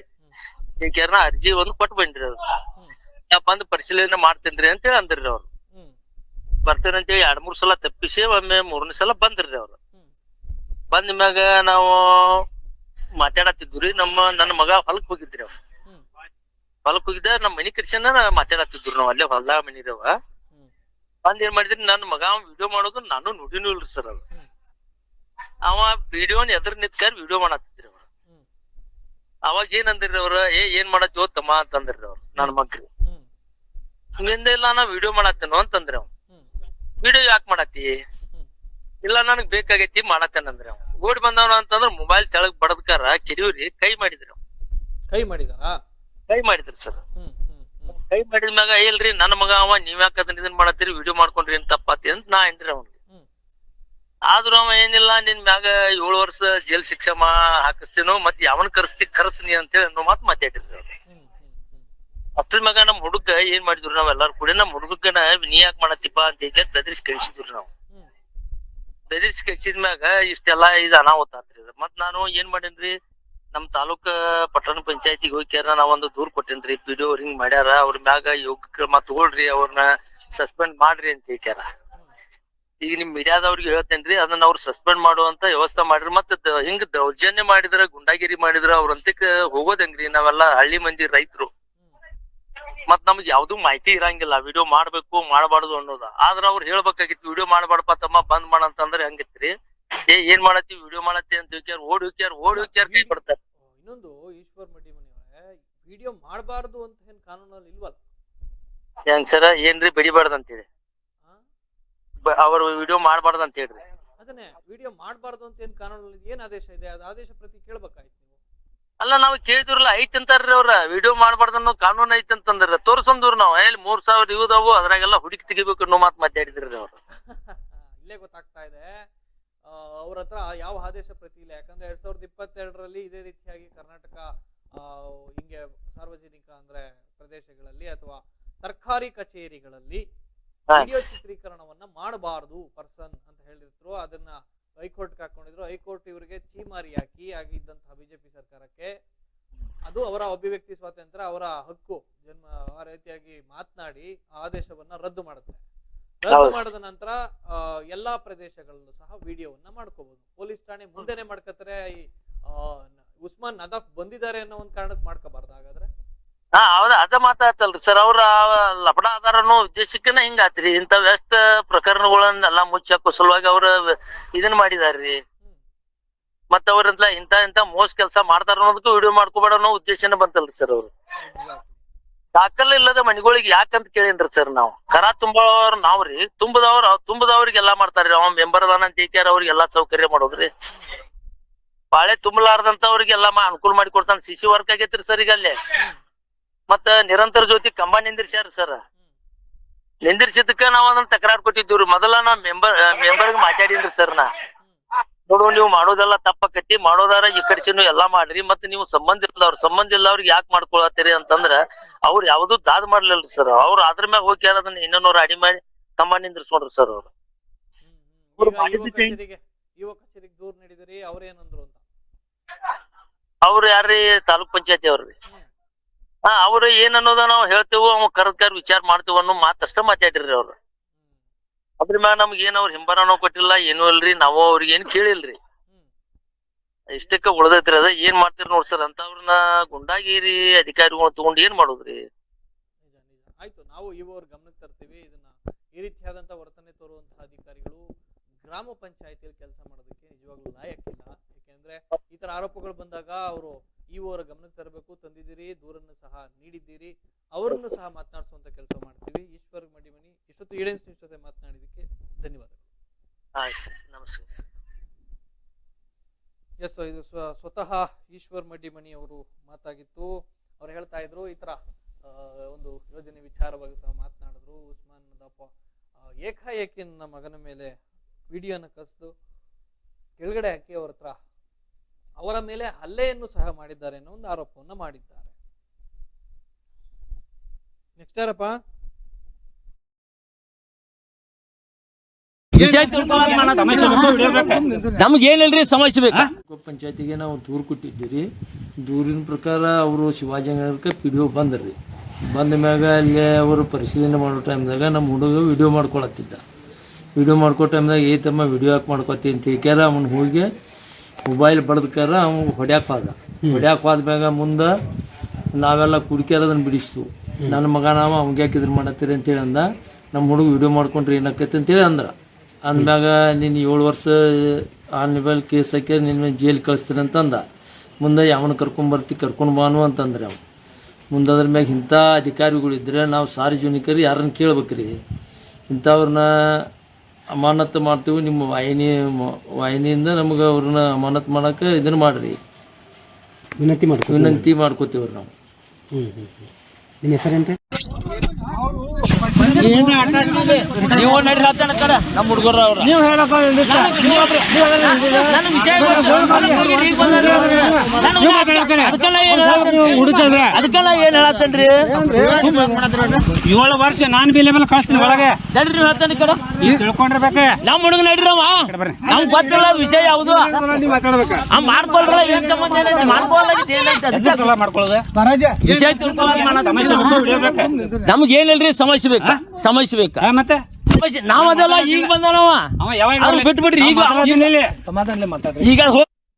ಹಿಂಗೇನ ಅರ್ಜಿ ಒಂದು ಕೊಟ್ಟು ಬಂದ್ರಿ ಅವ್ರು ನಾ ಬಂದ್ ಪರಿಶೀಲನೆ ಮಾಡ್ತೇನ್ರಿ ಅಂತ ಹೇಳಿ ಅಂದ್ರಿ ಅವ್ರು. ಬರ್ತೇನೆ ಅಂತೇಳಿ ಎರಡ್ ಮೂರ್ ಸಲ ತಪ್ಪಿಸಿ ಒಮ್ಮೆ ಮೂರನೇ ಸಲ ಬಂದ್ರಿ ಅವ್ರು. ಬಂದ ಮ್ಯಾಗ ನಾವು ಮಾತಾಡತ್ತಿದ್ವಿ ನಮ್ಮ ನನ್ನ ಮಗ ಹೊಲಕ್ ಹೋಗಿದ್ರಿ ಅವ್ರು. ಹೊಲಕ್ ಹೋಗಿದ್ದ ನಮ್ಮ ಮನಿ ಕರ್ಸನ ಮಾತಾಡತ್ತಿದ್ರು ನಾವ್. ಅಲ್ಲೇ ಹೊಲ್ದಾಗ ಮನಿರವ ಹ್ಮ್. ಬಂದ್ ಏನ್ ಮಾಡಿದ್ರಿ ನನ್ನ ಮಗ ವಿಡಿಯೋ ಮಾಡೋದು ನಾನು ನುಡಿನೂ ಇಲ್ರಿ ಸರ್ ಅದು. ಅವ ವಿಡಿಯೋನ್ ಎದುರ್ ನಿಂತ್ಕಾರ ವಿಡಿಯೋ ಮಾಡತ್ತಿದ್ರಿ ಅವ್ರ. ಅವಾಗ ಏನ್ ಅಂದ್ರಿ ಅವ್ರ ಏ ಏನ್ ಮಾಡತ್ತೀವೋ ಓದ್ತಮ್ಮ ಅಂತಂದ್ರಿ ಅವ್ರ ನನ್ ಮಗ್ರಿ. ಹಿಂಗಿಂದ ಇಲ್ಲ ನಾ ವಿಡಿಯೋ ಮಾಡತ್ತೇನೋ ಅಂತಂದ್ರಿ ಅವ್ ವಿಡಿಯೋ ಯಾಕೆ ಮಾಡತ್ತಿ. ಇಲ್ಲ ನನಗ್ ಬೇಕಾಗೈತಿ ಮಾಡತ್ತೇನಂದ್ರಿ ಅವ್ ಓಡಿ ಬಂದವನ ಅಂತಂದ್ರ ಮೊಬೈಲ್ ತೆಳಗ್ ಬಡದ್ಕಾರ ಕಿರಿಯೂರಿ ಕೈ ಮಾಡಿದ್ರಿ ಅವ್ ಕೈ ಮಾಡಿದ ಕೈ ಮಾಡಿದ್ರಿ ಸರ್. ಕೈ ಮಾಡಿದ ಮ್ಯಾಗ "ಏ, ಇಲ್ರಿ ನನ್ನ ಮಗ ಅವ ನೀವ್ ಯಾಕೆ ಅದನ್ನ ಇದನ್ ಮಾಡತ್ತೀರಿ? ವಿಡಿಯೋ ಮಾಡ್ಕೊಂಡ್ರಿ ಅಂತ ತಪ್ಪಾತಿ ಅಂತ ನಾ ಏನ್ರಿ ಅವ್ನಿಗೆ. ಹ್ಮ್. ಆದ್ರೂ ಅವ ಏನಿಲ್ಲ ನಿನ್ ಮ್ಯಾಗ ಏಳು ವರ್ಷ ಜೈಲ್ ಶಿಕ್ಷೆ ಮಾ ಹಾಕಿಸ್ತೀನೋ ಮತ್ ಯಾವನ್ ಕರ್ಸ್ತಿ ಅಂತ ಅಂತೇಳಿ ಅನ್ನೋ ಮಾತು ಮಾತಾಡಿದ್ರಿ ಅಷ್ಟ್ರ ಮ್ಯಾಗ ನಮ್ ಹುಡುಗ ಏನ್ ಮಾಡಿದ್ರು ನಾವೆಲ್ಲಾರು ಕೂಡ ನಮ್ ಹುಡುಗನ ನೀ ಯಾಕೆ ಮಾಡತ್ತಿಪ್ಪ? ಅಂತ ಹೇಳಿ ಬೆದರಿಸಿ ಕಳಿಸಿದ್ರು ನಾವು. ಬೆದರಿಸಿ ಕಳಿಸಿದ ಮ್ಯಾಗ ಇಷ್ಟೆಲ್ಲಾ ಇದು ಅನಾಹುತ ಆತ್ರಿ. ಮತ್ ನಾನು ಏನ್ ಮಾಡೇನ್ರಿ? ನಮ್ ತಾಲೂಕ್ ಪಟ್ಟಣ ಪಂಚಾಯತಿಗೆ ಹೋಗ್ಯಾರ ನಾ ಒಂದು ದೂರ್ ಕೊಟ್ಟೇನ್ರಿ, ಪಿ ಡಿ ಹಿಂಗ್ ಮಾಡ್ಯಾರ, ಅವ್ರ ಮ್ಯಾಗ ಯೋಗ ಕ್ರಮ ತಗೊಳ್ರಿ ಅವ್ರನ್ನ ಸಸ್ಪೆಂಡ್ ಮಾಡ್ರಿ ಅಂತ ಹೇಳ್ಯಾರ ಈಗ ನಿಮ್ ಮೀಡಿಯಾದವ್ರಿಗೆ ಹೇಳ್ತೇನ್ರಿ, ಅದನ್ನ ಅವ್ರು ಸಸ್ಪೆಂಡ್ ಮಾಡುವಂತ ವ್ಯವಸ್ಥೆ ಮಾಡ್ರಿ, ಮತ್ತ ಹಿಂಗ್ ದೌರ್ಜನ್ಯ ಮಾಡಿದ್ರ, ಗುಂಡಾಗಿರಿ ಮಾಡಿದ್ರ, ಅವ್ರ ಹೋಗೋದಂಗ್ರಿ ನಾವೆಲ್ಲ ಹಳ್ಳಿ ಮಂದಿ ರೈತರು. ಮತ್ ನಮ್ಗೆ ಯಾವ್ದು ಮಾಹಿತಿ ಇರಂಗಿಲ್ಲ, ವಿಡಿಯೋ ಮಾಡ್ಬೇಕು, ಮಾಡಬಾರ್ದು ಅನ್ನೋದ. ಆದ್ರ ಅವ್ರು ಹೇಳ್ಬೇಕಾಗಿತ್ತು, ವಿಡಿಯೋ ಮಾಡಬಾರ್ದಪ್ಪ ತಮ್ಮ, ಬಂದ್ ಮಾಡ ಅಂತಂದ್ರೆ ಹೆಂಗಿತ್ರಿ? ಏ ಏನ್ ಮಾಡತ್ತಿ? ವಿಡಿಯೋ ಮಾಡತ್ತಿ ಅಂತ ಹೋಗ್ಯಾರ ಓಡ್ ಹೋಗ್ಯಾರ ಓಡ್ ಹೋಗ್ಯಾರ ಕೈ ಕೊಡ್ತಾರೆ. ಇನ್ನೊಂದು ಈಶ್ವರ್ ಮಡಿಮನಿಯವರೇ ವಿಡಿಯೋ ಮಾಡಬಾರದು ಅಂತ ಏನ್ ಕಾನೂನಲ್ಲಿ ಇಲ್ವಲ್ಲ? ಹೆಂಗ್ ಸರ ಏನ್ರಿ ಬಿಡಿಬಾರದು ಅಂತೇಳಿ ಅವ್ರ ವಿಡಿಯೋ ಮಾಡಬಾರ್ದು ಅಂತ ಹೇಳ್ರಿ. ಅದನ್ನೇ ವಿಡಿಯೋ ಮಾಡಬಾರ್ದು ಅಂತ ಏನ್ ಕಾನೂನಲ್ಲಿ ಏನ್ ಆದೇಶ ಇದೆ? ಅದು ಆದೇಶ ಪ್ರತಿ ಕೇಳ್ಬೇಕಾಯ್ತು ನೀವು. ಅಲ್ಲ ನಾವು ಕೇಳಿದ್ರಲ್ಲ ಐತ್ ಅಂತಾರ್ರಿ ಅವ್ರ. ವಿಡಿಯೋ ಮಾಡಬಾರ್ದು ಅನ್ನೋ ಕಾನೂನು ಐತ್ ಅಂತಂದ್ರೆ. ತೋರ್ಸಂದ್ರು ನಾವು ಎಲ್ಲಿ ಮೂರ್ ಸಾವಿರ ಇವ್ದವು ಅದ್ರಾಗೆಲ್ಲ ಹುಡುಕಿ ತೆಗಿಬೇಕು ಅನ್ನೋ ಮಾತು ಮಾತಾಡಿದ್ರಿ ಅವ್ರು. ಇಲ್ಲೇ ಗೊತ್ತಾಗ್ತಾ ಇದೆ. ಅವ್ರ ಹತ್ರ ಯಾವ ಆದೇಶ ಪ್ರತಿ ಇಲ್ಲ ಯಾಕಂದ್ರೆ ಎರಡ್ ಸಾವಿರದ ಇಪ್ಪತ್ತೆರಡರಲ್ಲಿ ಇದೇ ರೀತಿಯಾಗಿ ಕರ್ನಾಟಕ ಹಿಂಗೆ ಸಾರ್ವಜನಿಕ ಅಂದ್ರೆ ಪ್ರದೇಶಗಳಲ್ಲಿ ಅಥವಾ ಸರ್ಕಾರಿ ಕಚೇರಿಗಳಲ್ಲಿ ವಿಡಿಯೋ ಚಿತ್ರೀಕರಣವನ್ನ ಮಾಡಬಾರದು ಪರ್ಸನ್ ಅಂತ ಹೇಳಿದ್ರು. ಅದನ್ನ ಹೈಕೋರ್ಟ್ ಹಾಕೊಂಡಿದ್ರು. ಹೈಕೋರ್ಟ್ ಇವರಿಗೆ ಚೀಮಾರಿ ಹಾಕಿ ಆಗಿದ್ದಂತಹ ಬಿಜೆಪಿ ಸರ್ಕಾರಕ್ಕೆ ಅದು ಅವರ ಅಭಿವ್ಯಕ್ತಿ ಸ್ವಾತಂತ್ರ್ಯ ಅವರ ಹಕ್ಕು. ಜನ್ಮ ಆ ರೀತಿಯಾಗಿ ಮಾತನಾಡಿ ಆ ಆದೇಶವನ್ನ ರದ್ದು ಮಾಡುತ್ತೆ. ಮಾಡಿದ ನಂತರ ಎಲ್ಲಾ ಪ್ರದೇಶಗಳಲ್ಲೂ ಸಹ ವಿಡಿಯೋವನ್ನ ಮಾಡ್ಕೋಬಹುದು ಪೊಲೀಸ್ ಠಾಣೆ ಮುಂದೆನೆ ಮಾಡ್ಕತ್ತರೆ ಈ ಆ, ನ- ಉಸ್ಮಾನ್ ನದಾಫ್ ಬಂದಿದ್ದಾರೆ ಅನ್ನೋ ಒಂದ್ ಕಾರಣಕ್ಕೆ ಮಾಡ್ಕೋಬಾರ್ದು ಹಾಗಾದ್ರೆ? ಹಾ ಹೌದ ಅದ ಮಾತಾಡ್ತಲ್ರಿ ಸರ್. ಅವ್ರ ಲಪಡ ಅದಾರ ಅನ್ನೋ ಉದ್ದೇಶಕ್ಕನ ಹಿಂಗಾತ್ರಿ. ಇಂತ ವ್ಯಸ್ತ ಪ್ರಕರಣಗಳನ್ನೆಲ್ಲ ಮುಚ್ಚಾಕೋ ಸಲುವಾಗಿ ಅವ್ರ ಇದನ್ ಮಾಡಿದಾರ್ರಿ. ಮತ್ತವ್ರಂತ ಮತ್ತ ಅವ್ರಂತ ಇಂತ ಇಂತ ಮೋಸ ಕೆಲಸ ಮಾಡ್ತಾರ ಅನ್ನೋದಕ್ಕೂ ವಿಡಿಯೋ ಮಾಡ್ಕೋಬೇಡ ಅನ್ನೋ ಉದ್ದೇಶನ ಬಂತಲ್ರಿ ಸರ್ ಅವ್ರು. ದಾಖಲೆ ಇಲ್ಲದ ಮನೆಗಳಿಗೆ ಯಾಕಂತ ಕೇಳಿನ್ರಿ ಸರ್ ನಾವು? ಕರ ತುಂಬವ್ರ ನಾವ್ರಿ. ತುಂಬದವ್ರ ತುಂಬದವ್ರಿಗೆ ಎಲ್ಲಾ ಮಾಡ್ತಾರ್ರಿ. ಅವ ಮೆಂಬರ್ ಅದಾನ ಏಕ್ಯಾರ ಅವ್ರಿಗೆ ಎಲ್ಲಾ ಸೌಕರ್ಯ ಮಾಡೋದ್ರಿ. ಬಾಳೆ ತುಂಬಲಾರ್ದಂತವ್ರಿಗೆ ಎಲ್ಲಾ ಅನುಕೂಲ ಮಾಡಿ ಕೊಡ್ತಾನ. ಸಿ ಸಿ ವರ್ಕ್ ಆಗೇತ್ರಿ ಸರ್ ಈಗ ಅಲ್ಲೇ ಮತ್ತ ನಿರಂತರ ಜ್ಯೋತಿ ಕಂಬ ನಿಂದಿರ್ಸ್ಯಾರ ಸರ್ ನಿಂದಿರ್ಸಿದಕ್ಕ ನಾವ್ ಅದನ್ನ ತಕರಾರ್ ಕೊಟ್ಟಿದ್ದೀವ್ರಿ. ಮೊದಲ ನಾ ಮೆಂಬರ್ ಮೆಂಬರ್ ಮಾತಾಡಿನ್ರಿ ಸರ್ ನಾ. ನೋಡು ನೀವು ಮಾಡೋದೆಲ್ಲ ತಪ್ಪಕತಿ ಮಾಡೋದಾರ ಈ ಕಡೆಸಿನು ಎಲ್ಲಾ ಮಾಡ್ರಿ ಮತ್ತ ನೀವು ಸಂಬಂಧ ಇಲ್ಲ ಅವ್ರ ಸಂಬಂಧ ಇಲ್ಲ ಅವ್ರಿಗೆ ಯಾಕೆ ಮಾಡ್ಕೊಳತ್ತೀರಿ ಅಂತಂದ್ರ ಅವ್ರು ಯಾವ್ದು ದಾದ್ ಮಾಡ್ಲಿಲ್ಲ ಸರ್ ಅವ್ರು ಅದ್ರ ಮ್ಯಾಗ ಹೋಗಿ ಅದನ್ನ ಇನ್ನನೋ ಅಡಿ ಮಾಡಿ ತಮ್ಮ ನಿಂದ್ರಿಸ್ಕೊಂಡ್ರು ಸರ್ ಅವ್ರು. ಅವ್ರು ಯುವ ಕಚೇರಿಗೆ ಅವ್ರೇನಂದ್ರು ಅಂತ? ಯಾರ್ರಿ ತಾಲೂಕ್ ಪಂಚಾಯತಿ ಅವ್ರಿ. ಹಾ ಅವ್ರು ಏನ್ ಅನ್ನೋದ ನಾವ್ ಹೇಳ್ತೇವು ಅವ್ ಕರ್ದ್ ಕರ್ ವಿಚಾರ ಮಾಡ್ತೇವ ಅನ್ನೋ ಮಾತಷ್ಟ ಮಾತಾಡ್ರಿ ಮಾತಾಡಿರ್ರಿ ಅವ್ರು. ಅದ್ರ ಮ್ಯಾಗ ನಮ್ಗ ಏನ್ ಅವ್ರ ಹಿಂಬಾರನೋ ಕೊಟ್ಟಿಲ್ಲ, ಏನೂ ಅಲ್ರಿ ನಾವು ಅವ್ರಿಗೆ ಏನ್ ಕೇಳಿಲ್ರಿ. ಇಷ್ಟಕ್ಕೆ ಉಳ್ದೈತ್ರಿ ಅದ, ಏನ್ ಮಾಡ್ತೀರಿ ನೋಡ್ ಸರ್ ಅಂತ ಅವ್ರನ್ನ ಗುಂಡಾಗಿರಿ ಅಧಿಕಾರಿಗಳು ತಗೊಂಡ್ ಏನ್ ಮಾಡುದ್ರಿ? ಆಯ್ತು, ನಾವು ಇವ್ರ ಗಮನಕ್ಕೆ ತರ್ತೀವಿ, ಇದನ್ನ ಈ ರೀತಿಯಾದಂತ ವರ್ತನೆ ತೋರುವಂತಹ ಅಧಿಕಾರಿಗಳು ಗ್ರಾಮ ಪಂಚಾಯತಿಯಲ್ಲಿ ಕೆಲಸ ಮಾಡೋದಕ್ಕೆ ನಿಜವಾಗ್ಲೂ ಲಾಯಕ್ಕಿಲ್ಲ ಯಾಕೆಂದ್ರೆ ಈ ತರ ಆರೋಪಗಳು ಬಂದಾಗ ಅವರು ಇವರ ಗಮನಕ್ಕೆ ತರಬೇಕು ತಂದಿದ್ದೀರಿ ದೂರನ್ನು ಸಹ ನೀಡಿದ್ದೀರಿ. ಅವರನ್ನು ಸಹ ಮಾತನಾಡಿಸುವಂತ ಕೆಲಸ ಮಾಡ್ತೀವಿ. ಈಶ್ವರ್ ಮಡಿಮನಿ ಇಷ್ಟೊತ್ತು ಈಡೆನ್ಸ್ ನ್ಯೂಸ್ ಜೊತೆ ಮಾತನಾಡಿದಕ್ಕೆ ಧನ್ಯವಾದಗಳು. ನಮಸ್ಕಾರ ಎಸ್ ಇದು ಸ್ವ- ಸ್ವತಃ ಈಶ್ವರ್ ಮಡಿಮನಿ ಅವರು ಮಾತಾಗಿತ್ತು. ಅವ್ರು ಹೇಳ್ತಾ ಇದ್ರು ಈ ತರ ಒಂದು ಯೋಜನೆ ವಿಚಾರವಾಗಿ ಸಹ ಮಾತನಾಡಿದ್ರು. ಉಸ್ಮಾನ್ ದಪ್ಪ ಏಕಾಏಕಿ ನನ್ನ ಮಗನ ಮೇಲೆ ವಿಡಿಯೋನ ಕಸಿದು ಕೆಳಗಡೆ ಹಾಕಿ ಅವ್ರ ಹತ್ರ ಅವರ ಮೇಲೆ ಹಲ್ಲೆಯನ್ನು ಸಹ ಮಾಡಿದ್ದಾರೆ ಅನ್ನೋ ಒಂದು ಆರೋಪವನ್ನ ಮಾಡಿದ್ದಾರೆ. ನೆಕ್ಸ್ಟ್ ಯಾರಪ್ಪ. ನಮ್ಗೆ ಏನಿಲ್ರಿ ಸಮಸ್ಯೆ ಬೇಕು? ಪಂಚಾಯತಿಗೆ ನಾವು ದೂರು ಕೊಟ್ಟಿದ್ದೀವಿ ರೀ ದೂರಿನ ಪ್ರಕಾರ ಅವರು ಶಿವಾಜಿನಗರಕ್ಕೆ ಪಿ ಡಿ ಒ ಬಂದ್ರಿ. ಬಂದ ಮ್ಯಾಗ ಅಲ್ಲಿ ಅವರು ಪರಿಶೀಲನೆ ಮಾಡೋ ಟೈಮ್ದಾಗ ನಮ್ಮ ಹುಡುಗ ವಿಡಿಯೋ ಮಾಡ್ಕೊಳತ್ತಿದ್ದ. ವಿಡಿಯೋ ಮಾಡ್ಕೊ ಟೈಮ್ದಾಗ ಏ ತಮ್ಮ ವಿಡಿಯೋ ಯಾಕೆ ಮಾಡ್ಕೊತಿ ಅಂತ ಹೇಳ್ಕ್ಯಾರ. ಅವನ್ ಹೋಗಿ ಮೊಬೈಲ್ ಬಡ್ದಕ್ಕಾರ ಅವ್ನು ಹೊಡ್ಯಾಕ ಹೋದ. ಹೊಡ್ಯಾಕ ಹೋದ್ಮ್ಯಾಗ ಮುಂದೆ ನಾವೆಲ್ಲ ಕುಡ್ಕ್ಯಾರ ಅದನ್ನು ಬಿಡಿಸ್ತು ನನ್ನ ಮಗ ನಾವು ಅವ್ಗೆ ಯಾಕೆ ಇದ್ರ ಮಾಡತ್ತೀರಿ ಅಂತೇಳಿ ಅಂದ. ನಮ್ಮ ಹುಡುಗ ವಿಡಿಯೋ ಮಾಡ್ಕೊಂಡ್ರೆ ಏನಾಕೈತೆ ಅಂತೇಳಿ ಅಂದ್ರ. ಅಂದಮ್ಯಾಗ ನೀನು ಏಳು ವರ್ಷ ಆನ್ಲಿಬಲ್ ಕೇಸ್ ಹಾಕಿ ನಿನ್ನ ಜೈಲ್ ಕಳಿಸ್ತೀನಿ ಅಂತಂದ ಮುಂದೆ ಯಾವನ ಕರ್ಕೊಂಬರ್ತಿ ಕರ್ಕೊಂಡು ಬಾನು ಅಂತಂದ್ರೆ ಅವ್ನು. ಮುಂದೆ ಅದ್ರ ಮ್ಯಾಗ ಇಂಥ ಅಧಿಕಾರಿಗಳಿದ್ರೆ ನಾವು ಸಾರ್ವಜನಿಕರು ಯಾರನ್ನ ಕೇಳ್ಬೇಕ್ರಿ. ಇಂಥವ್ರನ್ನ ಅಮಾನತ್ ಮಾಡ್ತೀವಿ ನಿಮ್ಮ ವಾಹಿನಿ ವಾಹಿನಿಯಿಂದ ನಮ್ಗೆ ಅವ್ರನ್ನ ಅಮಾನತ್ ಮಾಡೋಕೆ ಇದನ್ನು ಮಾಡಿರಿ. ವಿನಂತಿ ಮಾಡ್ಕೊ ವಿನಂತಿ ಮಾಡ್ಕೋತೀವ್ರಿ ನಾವು. ನಿನ್ನ ಹೆಸರೇನ್ರಿ? ನೀವು ನಡಿ ಹತ್ತಣ ಕಡ ನಮ್ಮ ಹುಡುಗರು ಅವ್ರ. ನೀವು ಅದಕ್ಕೆಲ್ಲ ಏನ್ ಹೇಳತ್ತೇನ್ರಿ ಏಳು ವರ್ಷ ನಾನ್ ಬಿ ಲೆವೆಲ್ ಕಳಿಸ್ತೀನಿ ಒಳಗೆ. ನಡ್ರಿ ನೀವು ಹತ್ತಣ ಕಡ. ಈಗ ತಿಳ್ಕೊಂಡ್ರೆ ನಮ್ಮ ಹುಡುಗ ನಡ್ರವ ನಮ್ಗೆ ಗೊತ್ತಿಲ್ಲ ವಿಷಯ ಯಾವುದು. ಆ ಮಾಡ್ಕೊಳ್ರ ಏನ್ ಸಂಬಂಧ ಏನೈತಿ? ಮಾಡ್ಕೊಳ್ಳಾಗಿತ್ತು ಏನೈತಿ ಅದಕ್ಕೆ? ಮಾಡ್ಕೊಳ್ಳೋದು? ವಿಷಯ ತಿಳ್ಕೊಳ್ಳೋದು. ನಮ್ಗೆ ಏನಿಲ್ರಿ ಸಮಸ್ಯೆ ಬೇಕು? ಸಮಸ್ಯೆ ಬೇಕು ಆ, ಮತ್ತೆ? ಸಮಸ್ಯೆ ನಾವ್ ಅದೆಲ್ಲ ಈಗ ಬಂದನವ ಅವ ಯಾವಾಗ ಅವ್ರು ಬಿಟ್ಬಿಡ್ರಿ ಈಗ ಸಮಾಧಾನ ಮಾತಾಡ್ರಿ. ಈಗ ಹೋಗ್